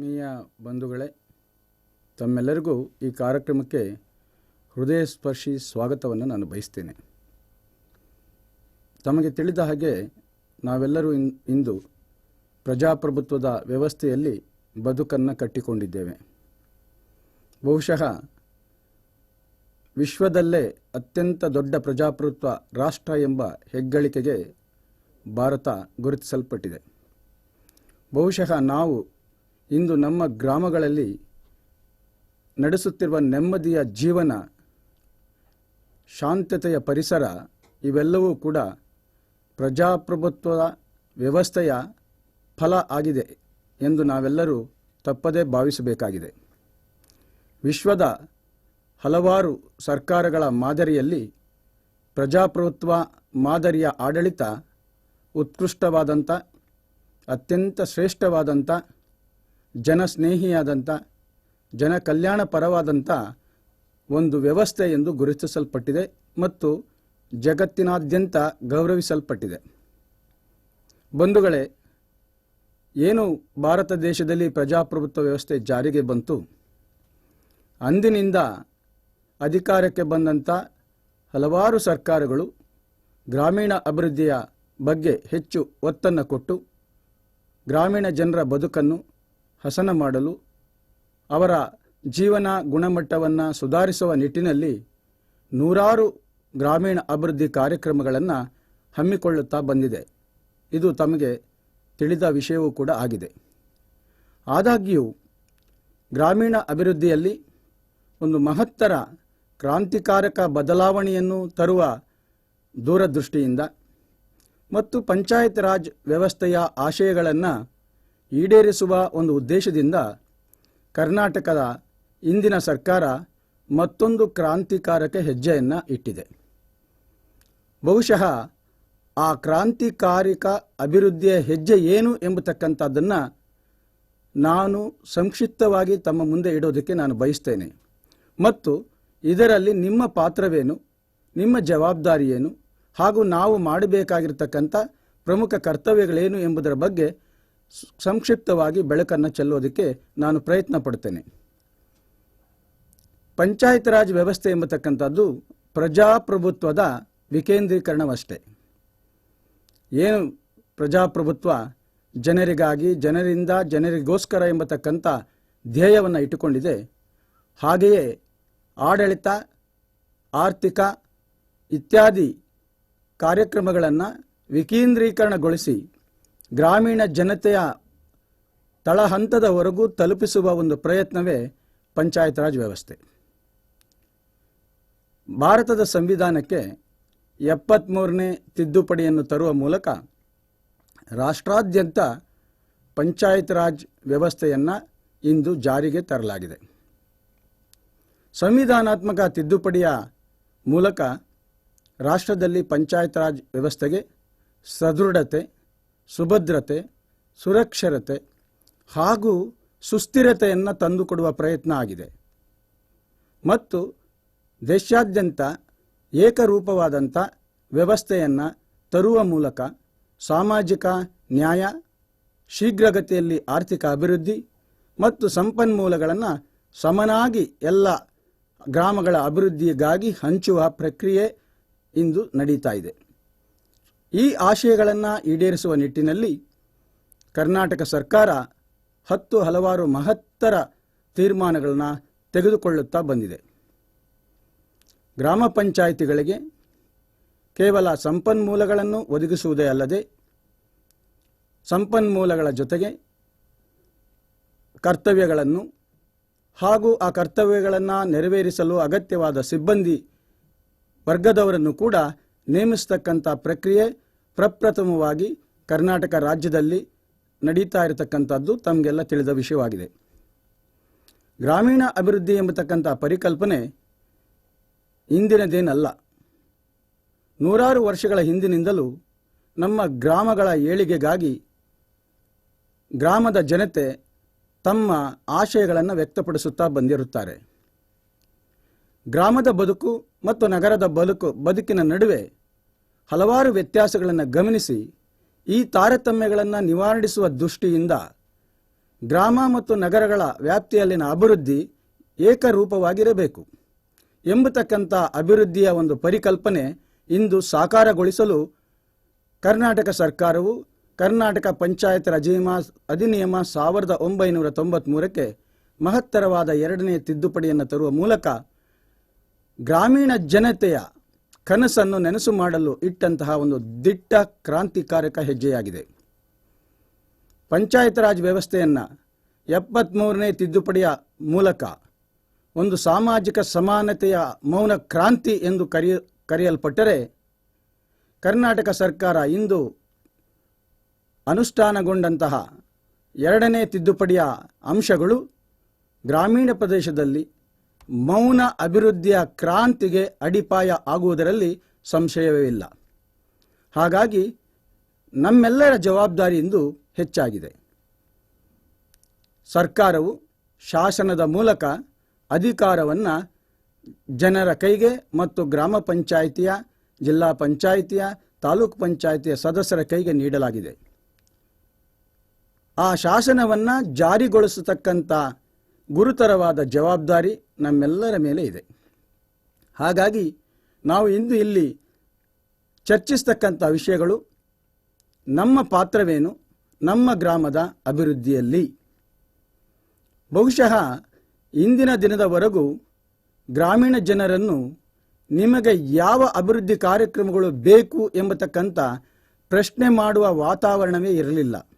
ಆತ್ಮೀಯ ಬಂಧುಗಳೇ, ತಮ್ಮೆಲ್ಲರಿಗೂ ಈ ಕಾರ್ಯಕ್ರಮಕ್ಕೆ ಹೃದಯ ಸ್ಪರ್ಶಿ ಸ್ವಾಗತವನ್ನು ನಾನು ಬಯಸ್ತೇನೆ. ತಮಗೆ ತಿಳಿದ ಹಾಗೆ ನಾವೆಲ್ಲರೂ ಇಂದು ಪ್ರಜಾಪ್ರಭುತ್ವದ ವ್ಯವಸ್ಥೆಯಲ್ಲಿ ಬದುಕನ್ನು ಕಟ್ಟಿಕೊಂಡಿದ್ದೇವೆ. ಬಹುಶಃ ವಿಶ್ವದಲ್ಲೇ ಅತ್ಯಂತ ದೊಡ್ಡ ಪ್ರಜಾಪ್ರಭುತ್ವ ರಾಷ್ಟ್ರ ಎಂಬ ಹೆಗ್ಗಳಿಕೆಗೆ ಭಾರತ ಗುರುತಿಸಲ್ಪಟ್ಟಿದೆ. ಬಹುಶಃ ನಾವು ಇಂದು ನಮ್ಮ ಗ್ರಾಮಗಳಲ್ಲಿ ನಡೆಸುತ್ತಿರುವ ನೆಮ್ಮದಿಯ ಜೀವನ, ಶಾಂತತೆಯ ಪರಿಸರ, ಇವೆಲ್ಲವೂ ಕೂಡ ಪ್ರಜಾಪ್ರಭುತ್ವದ ವ್ಯವಸ್ಥೆಯ ಫಲ ಆಗಿದೆ ಎಂದು ನಾವೆಲ್ಲರೂ ತಪ್ಪದೇ ಭಾವಿಸಬೇಕಾಗಿದೆ. ವಿಶ್ವದ ಹಲವಾರು ಸರ್ಕಾರಗಳ ಮಾದರಿಯಲ್ಲಿ ಪ್ರಜಾಪ್ರಭುತ್ವ ಮಾದರಿಯ ಆಡಳಿತ ಉತ್ಕೃಷ್ಟವಾದಂಥ ಅತ್ಯಂತ ಶ್ರೇಷ್ಠವಾದಂಥ ಜನಸ್ನೇಹಿಯಾದಂಥ ಜನ ಕಲ್ಯಾಣ ಪರವಾದಂಥ ಒಂದು ವ್ಯವಸ್ಥೆ ಎಂದು ಗುರುತಿಸಲ್ಪಟ್ಟಿದೆ ಮತ್ತು ಜಗತ್ತಿನಾದ್ಯಂತ ಗೌರವಿಸಲ್ಪಟ್ಟಿದೆ. ಬಂಧುಗಳೇ, ಏನು ಭಾರತ ದೇಶದಲ್ಲಿ ಪ್ರಜಾಪ್ರಭುತ್ವ ವ್ಯವಸ್ಥೆ ಜಾರಿಗೆ ಬಂತು? ಅಂದಿನಿಂದ ಅಧಿಕಾರಕ್ಕೆ ಬಂದಂಥ ಹಲವಾರು ಸರ್ಕಾರಗಳು ಗ್ರಾಮೀಣ ಅಭಿವೃದ್ಧಿಯ ಬಗ್ಗೆ ಹೆಚ್ಚು ಒತ್ತನ್ನು ಕೊಟ್ಟು, ಗ್ರಾಮೀಣ ಜನರ ಬದುಕನ್ನು ಹಸನ ಮಾಡಲು, ಅವರ ಜೀವನ ಗುಣಮಟ್ಟವನ್ನು ಸುಧಾರಿಸುವ ನಿಟ್ಟಿನಲ್ಲಿ ನೂರಾರು ಗ್ರಾಮೀಣ ಅಭಿವೃದ್ಧಿ ಕಾರ್ಯಕ್ರಮಗಳನ್ನು ಹಮ್ಮಿಕೊಳ್ಳುತ್ತಾ ಬಂದಿದೆ. ಇದು ತಮಗೆ ತಿಳಿದ ವಿಷಯವೂ ಕೂಡ ಆಗಿದೆ. ಆದಾಗ್ಯೂ, ಗ್ರಾಮೀಣ ಅಭಿವೃದ್ಧಿಯಲ್ಲಿ ಒಂದು ಮಹತ್ತರ ಕ್ರಾಂತಿಕಾರಕ ಬದಲಾವಣೆಯನ್ನು ತರುವ ದೂರದೃಷ್ಟಿಯಿಂದ ಮತ್ತು ಪಂಚಾಯತ್ ರಾಜ್ ವ್ಯವಸ್ಥೆಯ ಆಶಯಗಳನ್ನು ಈಡೇರಿಸುವ ಒಂದು ಉದ್ದೇಶದಿಂದ ಕರ್ನಾಟಕದ ಇಂದಿನ ಸರ್ಕಾರ ಮತ್ತೊಂದು ಕ್ರಾಂತಿಕಾರಕ ಹೆಜ್ಜೆಯನ್ನು ಇಟ್ಟಿದೆ. ಬಹುಶಃ ಆ ಕ್ರಾಂತಿಕಾರಿಕ ಅಭಿವೃದ್ಧಿಯ ಹೆಜ್ಜೆ ಏನು ಎಂಬತಕ್ಕಂಥದ್ದನ್ನು ನಾನು ಸಂಕ್ಷಿಪ್ತವಾಗಿ ತಮ್ಮ ಮುಂದೆ ಇಡೋದಕ್ಕೆ ನಾನು ಬಯಸ್ತೇನೆ. ಮತ್ತು ಇದರಲ್ಲಿ ನಿಮ್ಮ ಪಾತ್ರವೇನು, ನಿಮ್ಮ ಜವಾಬ್ದಾರಿಯೇನು ಹಾಗೂ ನಾವು ಮಾಡಬೇಕಾಗಿರ್ತಕ್ಕಂಥ ಪ್ರಮುಖ ಕರ್ತವ್ಯಗಳೇನು ಎಂಬುದರ ಬಗ್ಗೆ ಸಂಕ್ಷಿಪ್ತವಾಗಿ ಬೆಳಕನ್ನು ಚೆಲ್ಲೋದಕ್ಕೆ ನಾನು ಪ್ರಯತ್ನ ಪಡ್ತೇನೆ. ಪಂಚಾಯತ್ ರಾಜ್ ವ್ಯವಸ್ಥೆ ಎಂಬತಕ್ಕಂಥದ್ದು ಪ್ರಜಾಪ್ರಭುತ್ವದ ವಿಕೇಂದ್ರೀಕರಣವಷ್ಟೇ. ಏನು ಪ್ರಜಾಪ್ರಭುತ್ವ? ಜನರಿಗಾಗಿ, ಜನರಿಂದ ಜನರಿಗೋಸ್ಕರ ಎಂಬತಕ್ಕಂಥ ಧ್ಯೇಯವನ್ನು ಇಟ್ಟುಕೊಂಡಿದೆ. ಹಾಗೆಯೇ ಆಡಳಿತ, ಆರ್ಥಿಕ ಇತ್ಯಾದಿ ಕಾರ್ಯಕ್ರಮಗಳನ್ನು ವಿಕೇಂದ್ರೀಕರಣಗೊಳಿಸಿ ಗ್ರಾಮೀಣ ಜನತೆಯ ತಳಹಂತದವರೆಗೂ ತಲುಪಿಸುವ ಒಂದು ಪ್ರಯತ್ನವೇ ಪಂಚಾಯತ್ ರಾಜ್ ವ್ಯವಸ್ಥೆ. ಭಾರತದ ಸಂವಿಧಾನಕ್ಕೆ ಎಪ್ಪತ್ತ್ಮೂರನೇ ತಿದ್ದುಪಡಿಯನ್ನು ತರುವ ಮೂಲಕ ರಾಷ್ಟ್ರಾದ್ಯಂತ ಪಂಚಾಯತ್ ರಾಜ್ ವ್ಯವಸ್ಥೆಯನ್ನು ಇಂದು ಜಾರಿಗೆ ತರಲಾಗಿದೆ. ಸಂವಿಧಾನಾತ್ಮಕ ತಿದ್ದುಪಡಿಯ ಮೂಲಕ ರಾಷ್ಟ್ರದಲ್ಲಿ ಪಂಚಾಯತ್ ರಾಜ್ ವ್ಯವಸ್ಥೆಗೆ ಸದೃಢತೆ ಸುಭದ್ರತೆ, ಸುರಕ್ಷರತೆ ಹಾಗೂ ಸುಸ್ಥಿರತೆಯನ್ನು ತಂದುಕೊಡುವ ಪ್ರಯತ್ನ ಆಗಿದೆ. ಮತ್ತು ದೇಶಾದ್ಯಂತ ಏಕರೂಪವಾದಂಥ ವ್ಯವಸ್ಥೆಯನ್ನು ತರುವ ಮೂಲಕ ಸಾಮಾಜಿಕ ನ್ಯಾಯ, ಶೀಘ್ರಗತಿಯಲ್ಲಿ ಆರ್ಥಿಕ ಅಭಿವೃದ್ಧಿ ಮತ್ತು ಸಂಪನ್ಮೂಲಗಳನ್ನು ಸಮನಾಗಿ ಎಲ್ಲ ಗ್ರಾಮಗಳ ಅಭಿವೃದ್ಧಿಗಾಗಿ ಹಂಚುವ ಪ್ರಕ್ರಿಯೆ ಇಂದು ನಡೀತಾ ಇದೆ. ಈ ಆಶಯಗಳನ್ನು ಈಡೇರಿಸುವ ನಿಟ್ಟಿನಲ್ಲಿ ಕರ್ನಾಟಕ ಸರ್ಕಾರ ಹತ್ತು ಹಲವಾರು ಮಹತ್ತರ ತೀರ್ಮಾನಗಳನ್ನು ತೆಗೆದುಕೊಳ್ಳುತ್ತಾ ಬಂದಿದೆ. ಗ್ರಾಮ ಪಂಚಾಯಿತಿಗಳಿಗೆ ಕೇವಲ ಸಂಪನ್ಮೂಲಗಳನ್ನು ಒದಗಿಸುವುದೇ ಅಲ್ಲದೆ ಸಂಪನ್ಮೂಲಗಳ ಜೊತೆಗೆ ಕರ್ತವ್ಯಗಳನ್ನು ಹಾಗೂ ಆ ಕರ್ತವ್ಯಗಳನ್ನು ನೆರವೇರಿಸಲು ಅಗತ್ಯವಾದ ಸಿಬ್ಬಂದಿ ವರ್ಗದವರನ್ನು ಕೂಡ ನೇಮಿಸ್ತಕ್ಕಂಥ ಪ್ರಕ್ರಿಯೆ ಪ್ರಪ್ರಥಮವಾಗಿ ಕರ್ನಾಟಕ ರಾಜ್ಯದಲ್ಲಿ ನಡೀತಾ ಇರತಕ್ಕಂಥದ್ದು ತಮಗೆಲ್ಲ ತಿಳಿದ ವಿಷಯವಾಗಿದೆ. ಗ್ರಾಮೀಣ ಅಭಿವೃದ್ಧಿ ಎಂಬತಕ್ಕಂಥ ಪರಿಕಲ್ಪನೆ ಇಂದಿನದೇನಲ್ಲ. ನೂರಾರು ವರ್ಷಗಳ ಹಿಂದಿನಿಂದಲೂ ನಮ್ಮ ಗ್ರಾಮಗಳ ಏಳಿಗೆಗಾಗಿ ಗ್ರಾಮದ ಜನತೆ ತಮ್ಮ ಆಶಯಗಳನ್ನು ವ್ಯಕ್ತಪಡಿಸುತ್ತಾ ಬಂದಿರುತ್ತಾರೆ. ಗ್ರಾಮದ ಬದುಕು ಮತ್ತು ನಗರದ ಬದುಕು, ಬದುಕಿನ ನಡುವೆ ಹಲವಾರು ವ್ಯತ್ಯಾಸಗಳನ್ನು ಗಮನಿಸಿ, ಈ ತಾರತಮ್ಯಗಳನ್ನು ನಿವಾರಣಿಸುವ ದೃಷ್ಟಿಯಿಂದ ಗ್ರಾಮ ಮತ್ತು ನಗರಗಳ ವ್ಯಾಪ್ತಿಯಲ್ಲಿನ ಅಭಿವೃದ್ಧಿ ಏಕರೂಪವಾಗಿರಬೇಕು ಎಂಬತಕ್ಕಂಥ ಅಭಿವೃದ್ಧಿಯ ಒಂದು ಪರಿಕಲ್ಪನೆ ಇಂದು ಸಾಕಾರಗೊಳಿಸಲು ಕರ್ನಾಟಕ ಸರ್ಕಾರವು ಕರ್ನಾಟಕ ಪಂಚಾಯತ್ ಅಧಿನಿಯಮ ಅಧಿನಿಯಮ ಸಾವಿರದ ಒಂಬೈನೂರ ತೊಂಬತ್ಮೂರಕ್ಕೆ ಮಹತ್ತರವಾದ ಎರಡನೇ ತಿದ್ದುಪಡಿಯನ್ನು ತರುವ ಮೂಲಕ ಗ್ರಾಮೀಣ ಜನತೆಯ ಕನಸನ್ನು ನೆನಸು ಮಾಡಲು ಇಟ್ಟಂತಹ ಒಂದು ದಿಟ್ಟ ಕ್ರಾಂತಿಕಾರಕ ಹೆಜ್ಜೆಯಾಗಿದೆ. ಪಂಚಾಯತ್ ರಾಜ್ ವ್ಯವಸ್ಥೆಯನ್ನು ಎಪ್ಪತ್ತ್ಮೂರನೇ ತಿದ್ದುಪಡಿಯ ಮೂಲಕ ಒಂದು ಸಾಮಾಜಿಕ ಸಮಾನತೆಯ ಮೌನ ಕ್ರಾಂತಿ ಎಂದು ಕರೆಯ, ಕರೆಯಲ್ಪಟ್ಟರೆ ಕರ್ನಾಟಕ ಸರ್ಕಾರ ಇಂದು ಅನುಷ್ಠಾನಗೊಂಡಂತಹ ಎರಡನೇ ತಿದ್ದುಪಡಿಯ ಅಂಶಗಳು ಗ್ರಾಮೀಣ ಪ್ರದೇಶದಲ್ಲಿ ಮೌನ ಅಭಿವೃದ್ಧಿಯ ಕ್ರಾಂತಿಗೆ ಅಡಿಪಾಯ ಆಗುವುದರಲ್ಲಿ ಸಂಶಯವೇ ಇಲ್ಲ. ಹಾಗಾಗಿ ನಮ್ಮೆಲ್ಲರ ಜವಾಬ್ದಾರಿ ಇಂದು ಹೆಚ್ಚಾಗಿದೆ. ಸರ್ಕಾರವು ಶಾಸನದ ಮೂಲಕ ಅಧಿಕಾರವನ್ನು ಜನರ ಕೈಗೆ ಮತ್ತು ಗ್ರಾಮ ಪಂಚಾಯಿತಿಯ, ಜಿಲ್ಲಾ ಪಂಚಾಯಿತಿಯ, ತಾಲೂಕು ಪಂಚಾಯಿತಿಯ ಸದಸ್ಯರ ಕೈಗೆ ನೀಡಲಾಗಿದೆ. ಆ ಶಾಸನವನ್ನು ಜಾರಿಗೊಳಿಸತಕ್ಕಂಥ ಗುರುತರವಾದ ಜವಾಬ್ದಾರಿ ನಮ್ಮೆಲ್ಲರ ಮೇಲೆ ಇದೆ. ಹಾಗಾಗಿ ನಾವು ಇಂದು ಇಲ್ಲಿ ಚರ್ಚಿಸ್ತಕ್ಕಂಥ ವಿಷಯಗಳು ನಮ್ಮ ಪಾತ್ರವೇನು, ನಮ್ಮ ಗ್ರಾಮದ ಅಭಿವೃದ್ಧಿಯಲ್ಲಿ. ಬಹುಶಃ ಇಂದಿನ ದಿನದವರೆಗೂ ಗ್ರಾಮೀಣ ಜನರನ್ನು ನಿಮಗೆ ಯಾವ ಅಭಿವೃದ್ಧಿ ಕಾರ್ಯಕ್ರಮಗಳು ಬೇಕು ಎಂಬತಕ್ಕಂಥ ಪ್ರಶ್ನೆ ಮಾಡುವ ವಾತಾವರಣವೇ ಇರಲಿಲ್ಲ.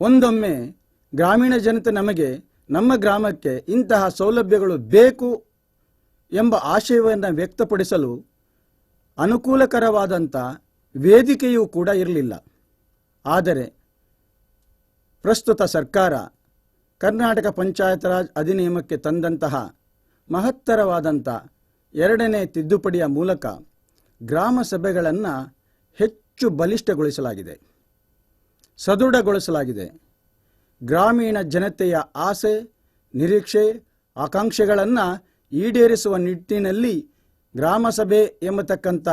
ಒಂದೊಮ್ಮೆ ಗ್ರಾಮೀಣ ಜನತೆ ನಮಗೆ ನಮ್ಮ ಗ್ರಾಮಕ್ಕೆ ಇಂತಹ ಸೌಲಭ್ಯಗಳು ಬೇಕು ಎಂಬ ಆಶಯವನ್ನು ವ್ಯಕ್ತಪಡಿಸಲು ಅನುಕೂಲಕರವಾದಂಥ ವೇದಿಕೆಯೂ ಕೂಡ ಇರಲಿಲ್ಲ. ಆದರೆ ಪ್ರಸ್ತುತ ಸರ್ಕಾರ ಕರ್ನಾಟಕ ಪಂಚಾಯತ್ ರಾಜ್ ಅಧಿನಿಯಮಕ್ಕೆ ತಂದಂತಹ ಮಹತ್ತರವಾದಂಥ ಎರಡನೇ ತಿದ್ದುಪಡಿಯ ಮೂಲಕ ಗ್ರಾಮ ಸಭೆಗಳನ್ನು ಹೆಚ್ಚು ಬಲಿಷ್ಠಗೊಳಿಸಲಾಗಿದೆ, ಸದೃಢಗೊಳಿಸಲಾಗಿದೆ. ಗ್ರಾಮೀಣ ಜನತೆಯ ಆಸೆ, ನಿರೀಕ್ಷೆ, ಆಕಾಂಕ್ಷೆಗಳನ್ನು ಈಡೇರಿಸುವ ನಿಟ್ಟಿನಲ್ಲಿ ಗ್ರಾಮಸಭೆ ಎಂಬತಕ್ಕಂಥ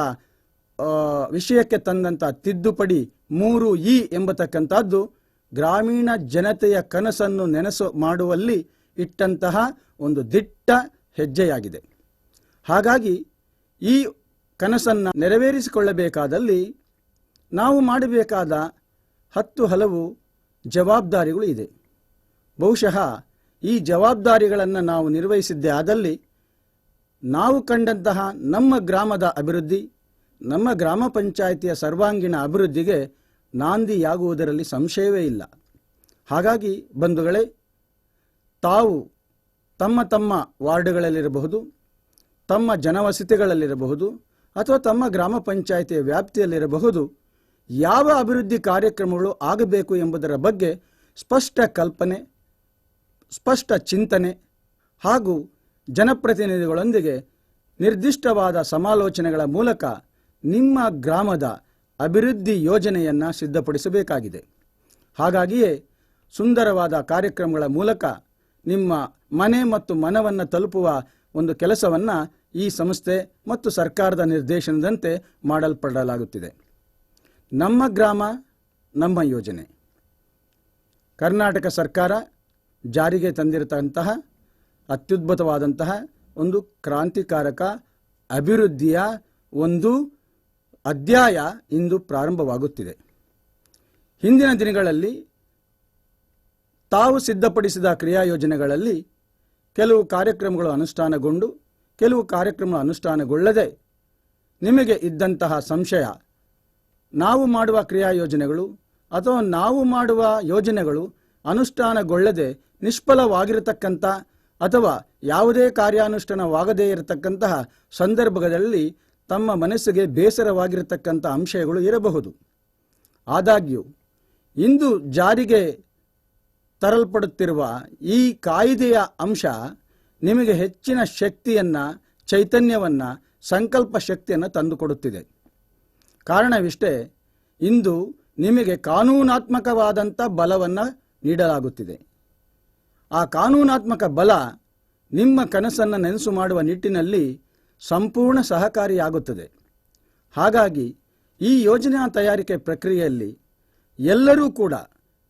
ವಿಷಯಕ್ಕೆ ತಂದಂಥ ತಿದ್ದುಪಡಿ ಮೂರು ಇ ಎಂಬತಕ್ಕಂಥದ್ದು ಗ್ರಾಮೀಣ ಜನತೆಯ ಕನಸನ್ನು ನೆನಸು ಮಾಡುವಲ್ಲಿ ಇಟ್ಟಂತಹ ಒಂದು ದಿಟ್ಟ ಹೆಜ್ಜೆಯಾಗಿದೆ. ಹಾಗಾಗಿ ಈ ಕನಸನ್ನು ನೆರವೇರಿಸಿಕೊಳ್ಳಬೇಕಾದಲ್ಲಿ ನಾವು ಮಾಡಬೇಕಾದ ಹತ್ತು ಹಲವು ಜವಾಬ್ದಾರಿಗಳು ಇದೆ. ಬಹುಶಃ ಈ ಜವಾಬ್ದಾರಿಗಳನ್ನು ನಾವು ನಿರ್ವಹಿಸಿದ್ದೇ ಆದಲ್ಲಿ ನಾವು ಕಂಡಂತಹ ನಮ್ಮ ಗ್ರಾಮದ ಅಭಿವೃದ್ಧಿ, ನಮ್ಮ ಗ್ರಾಮ ಪಂಚಾಯಿತಿಯ ಸರ್ವಾಂಗೀಣ ಅಭಿವೃದ್ಧಿಗೆ ನಾಂದಿಯಾಗುವುದರಲ್ಲಿ ಸಂಶಯವೇ ಇಲ್ಲ. ಹಾಗಾಗಿ ಬಂಧುಗಳೇ, ತಾವು ತಮ್ಮ ತಮ್ಮ ವಾರ್ಡ್ಗಳಲ್ಲಿರಬಹುದು, ತಮ್ಮ ಜನವಸತಿಗಳಲ್ಲಿರಬಹುದು ಅಥವಾ ತಮ್ಮ ಗ್ರಾಮ ಪಂಚಾಯಿತಿಯ ವ್ಯಾಪ್ತಿಯಲ್ಲಿರಬಹುದು ಯಾವ ಅಭಿವೃದ್ಧಿ ಕಾರ್ಯಕ್ರಮಗಳು ಆಗಬೇಕು ಎಂಬುದರ ಬಗ್ಗೆ ಸ್ಪಷ್ಟ ಕಲ್ಪನೆ, ಸ್ಪಷ್ಟ ಚಿಂತನೆ ಹಾಗೂ ಜನಪ್ರತಿನಿಧಿಗಳೊಂದಿಗೆ ನಿರ್ದಿಷ್ಟವಾದ ಸಮಾಲೋಚನೆಗಳ ಮೂಲಕ ನಿಮ್ಮ ಗ್ರಾಮದ ಅಭಿವೃದ್ಧಿ ಯೋಜನೆಯನ್ನು ಸಿದ್ಧಪಡಿಸಬೇಕಾಗಿದೆ. ಹಾಗಾಗಿಯೇ ಸುಂದರವಾದ ಕಾರ್ಯಕ್ರಮಗಳ ಮೂಲಕ ನಿಮ್ಮ ಮನೆ ಮತ್ತು ಮನವನ್ನು ತಲುಪುವ ಒಂದು ಕೆಲಸವನ್ನು ಈ ಸಂಸ್ಥೆ ಮತ್ತು ಸರ್ಕಾರದ ನಿರ್ದೇಶನದಂತೆ ಮಾಡಲ್ಪಡಲಾಗುತ್ತಿದೆ. ನಮ್ಮ ಗ್ರಾಮ, ನಮ್ಮ ಯೋಜನೆ. ಕರ್ನಾಟಕ ಸರ್ಕಾರ ಜಾರಿಗೆ ತಂದಿರತಕ್ಕಂತಹ ಅತ್ಯುದ್ಭುತವಾದಂತಹ ಒಂದು ಕ್ರಾಂತಿಕಾರಕ ಅಭಿವೃದ್ಧಿಯ ಒಂದು ಅಧ್ಯಾಯ ಇಂದು ಪ್ರಾರಂಭವಾಗುತ್ತಿದೆ. ಹಿಂದಿನ ದಿನಗಳಲ್ಲಿ ತಾವು ಸಿದ್ಧಪಡಿಸಿದ ಕ್ರಿಯಾ ಯೋಜನೆಗಳಲ್ಲಿ ಕೆಲವು ಕಾರ್ಯಕ್ರಮಗಳು ಅನುಷ್ಠಾನಗೊಂಡು, ಕೆಲವು ಕಾರ್ಯಕ್ರಮಗಳು ಅನುಷ್ಠಾನಗೊಳ್ಳದೆ ನಿಮಗೆ ಇದ್ದಂತಹ ಸಂಶಯ ನಾವು ಮಾಡುವ ಕ್ರಿಯಾ ಯೋಜನೆಗಳು ಅಥವಾ ನಾವು ಮಾಡುವ ಯೋಜನೆಗಳು ಅನುಷ್ಠಾನಗೊಳ್ಳದೆ ನಿಷ್ಫಲವಾಗಿರತಕ್ಕಂಥ ಅಥವಾ ಯಾವುದೇ ಕಾರ್ಯಾನುಷ್ಠಾನವಾಗದೇ ಇರತಕ್ಕಂತಹ ಸಂದರ್ಭಗಳಲ್ಲಿ ತಮ್ಮ ಮನಸ್ಸಿಗೆ ಬೇಸರವಾಗಿರತಕ್ಕಂಥ ಅಂಶಗಳು ಇರಬಹುದು. ಆದಾಗ್ಯೂ, ಇಂದು ಜಾರಿಗೆ ತರಲ್ಪಡುತ್ತಿರುವ ಈ ಕಾಯಿದೆಯ ಅಂಶ ನಿಮಗೆ ಹೆಚ್ಚಿನ ಶಕ್ತಿಯನ್ನು, ಚೈತನ್ಯವನ್ನು, ಸಂಕಲ್ಪ ಶಕ್ತಿಯನ್ನು ತಂದುಕೊಡುತ್ತಿದೆ. ಕಾರಣವಿಷ್ಟೇ, ಇಂದು ನಿಮಗೆ ಕಾನೂನಾತ್ಮಕವಾದಂಥ ಬಲವನ್ನು ನೀಡಲಾಗುತ್ತಿದೆ. ಆ ಕಾನೂನಾತ್ಮಕ ಬಲ ನಿಮ್ಮ ಕನಸನ್ನು ನೆನಸು ಮಾಡುವ ನಿಟ್ಟಿನಲ್ಲಿ ಸಂಪೂರ್ಣ ಸಹಕಾರಿಯಾಗುತ್ತದೆ. ಹಾಗಾಗಿ ಈ ಯೋಜನಾ ತಯಾರಿಕೆ ಪ್ರಕ್ರಿಯೆಯಲ್ಲಿ ಎಲ್ಲರೂ ಕೂಡ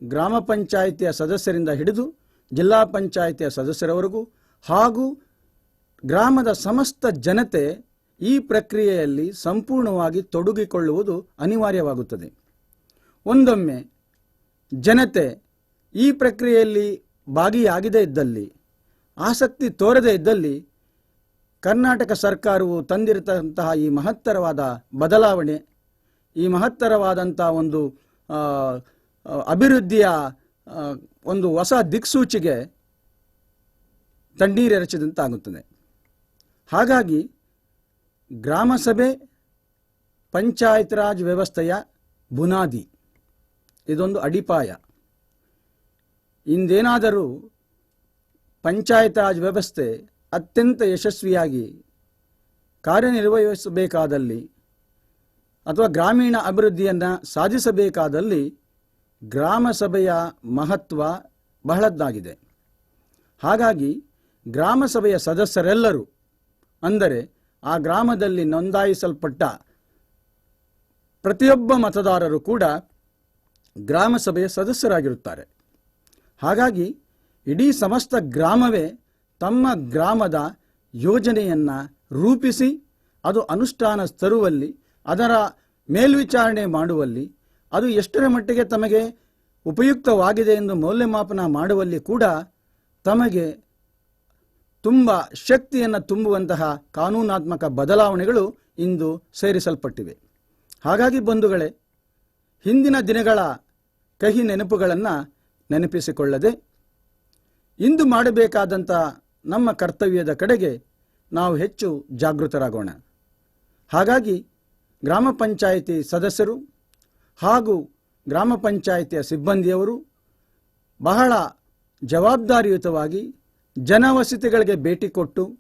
ಗ್ರಾಮ ಪಂಚಾಯಿತಿಯ ಸದಸ್ಯರಿಂದ ಹಿಡಿದು ಜಿಲ್ಲಾ ಪಂಚಾಯಿತಿಯ ಸದಸ್ಯರವರೆಗೂ ಹಾಗೂ ಗ್ರಾಮದ ಸಮಸ್ತ ಜನತೆ ಈ ಪ್ರಕ್ರಿಯೆಯಲ್ಲಿ ಸಂಪೂರ್ಣವಾಗಿ ತೊಡಗಿಕೊಳ್ಳುವುದು ಅನಿವಾರ್ಯವಾಗುತ್ತದೆ. ಒಂದೊಮ್ಮೆ ಜನತೆ ಈ ಪ್ರಕ್ರಿಯೆಯಲ್ಲಿ ಭಾಗಿಯಾಗದೇ ಇದ್ದಲ್ಲಿ, ಆಸಕ್ತಿ ತೋರದೇ ಇದ್ದಲ್ಲಿ ಕರ್ನಾಟಕ ಸರ್ಕಾರವು ತಂದಿರತಕ್ಕಂತಹ ಈ ಮಹತ್ತರವಾದ ಬದಲಾವಣೆ, ಈ ಮಹತ್ತರವಾದಂಥ ಒಂದು ಅಭಿವೃದ್ಧಿಯ ಒಂದು ಹೊಸ ದಿಕ್ಸೂಚಿಗೆ ತಣ್ಣೀರೆರಚಿದಂತಾಗುತ್ತದೆ. ಹಾಗಾಗಿ ಗ್ರಾಮಸಭೆ ಪಂಚಾಯತ್ ರಾಜ್ ವ್ಯವಸ್ಥೆಯ ಬುನಾದಿ. ಇದೊಂದು ಅಡಿಪಾಯ. ಇಂದೇನಾದರೂ ಪಂಚಾಯತ್ ರಾಜ್ ವ್ಯವಸ್ಥೆ ಅತ್ಯಂತ ಯಶಸ್ವಿಯಾಗಿ ಕಾರ್ಯನಿರ್ವಹಿಸಬೇಕಾದಲ್ಲಿ ಅಥವಾ ಗ್ರಾಮೀಣ ಅಭಿವೃದ್ಧಿಯನ್ನು ಸಾಧಿಸಬೇಕಾದಲ್ಲಿ ಗ್ರಾಮ ಸಭೆಯ ಮಹತ್ವ ಬಹಳದ್ದಾಗಿದೆ. ಹಾಗಾಗಿ ಗ್ರಾಮ ಸಭೆಯ ಸದಸ್ಯರೆಲ್ಲರೂ, ಅಂದರೆ ಆ ಗ್ರಾಮದಲ್ಲಿ ನೋಂದಾಯಿಸಲ್ಪಟ್ಟ ಪ್ರತಿಯೊಬ್ಬ ಮತದಾರರು ಕೂಡ ಗ್ರಾಮ ಸಭೆಯ ಸದಸ್ಯರಾಗಿರುತ್ತಾರೆ. ಹಾಗಾಗಿ ಇಡೀ ಸಮಸ್ತ ಗ್ರಾಮವೇ ತಮ್ಮ ಗ್ರಾಮದ ಯೋಜನೆಯನ್ನು ರೂಪಿಸಿ, ಅದು ಅನುಷ್ಠಾನ ತರುವಲ್ಲಿ, ಅದರ ಮೇಲ್ವಿಚಾರಣೆ ಮಾಡುವಲ್ಲಿ, ಅದು ಎಷ್ಟರ ಮಟ್ಟಿಗೆ ತಮಗೆ ಉಪಯುಕ್ತವಾಗಿದೆ ಎಂದು ಮೌಲ್ಯಮಾಪನ ಮಾಡುವಲ್ಲಿ ಕೂಡ ತಮಗೆ ತುಂಬ ಶಕ್ತಿಯನ್ನು ತುಂಬುವಂತಹ ಕಾನೂನಾತ್ಮಕ ಬದಲಾವಣೆಗಳು ಇಂದು ಸೇರಿಸಲ್ಪಟ್ಟಿವೆ. ಹಾಗಾಗಿ ಬಂಧುಗಳೇ, ಹಿಂದಿನ ದಿನಗಳ ಕಹಿ ನೆನಪುಗಳನ್ನು ನೆನಪಿಸಿಕೊಳ್ಳದೆ, ಇಂದು ಮಾಡಬೇಕಾದಂಥ ನಮ್ಮ ಕರ್ತವ್ಯದ ಕಡೆಗೆ ನಾವು ಹೆಚ್ಚು ಜಾಗೃತರಾಗೋಣ. ಹಾಗಾಗಿ ಗ್ರಾಮ ಪಂಚಾಯಿತಿ ಸದಸ್ಯರು ಹಾಗೂ ಗ್ರಾಮ ಪಂಚಾಯಿತಿಯ ಸಿಬ್ಬಂದಿಯವರು ಬಹಳ ಜವಾಬ್ದಾರಿಯುತವಾಗಿ ಜನವಸತಿಗಳಿಗೆ ಭೇಟಿ ಕೊಟ್ಟು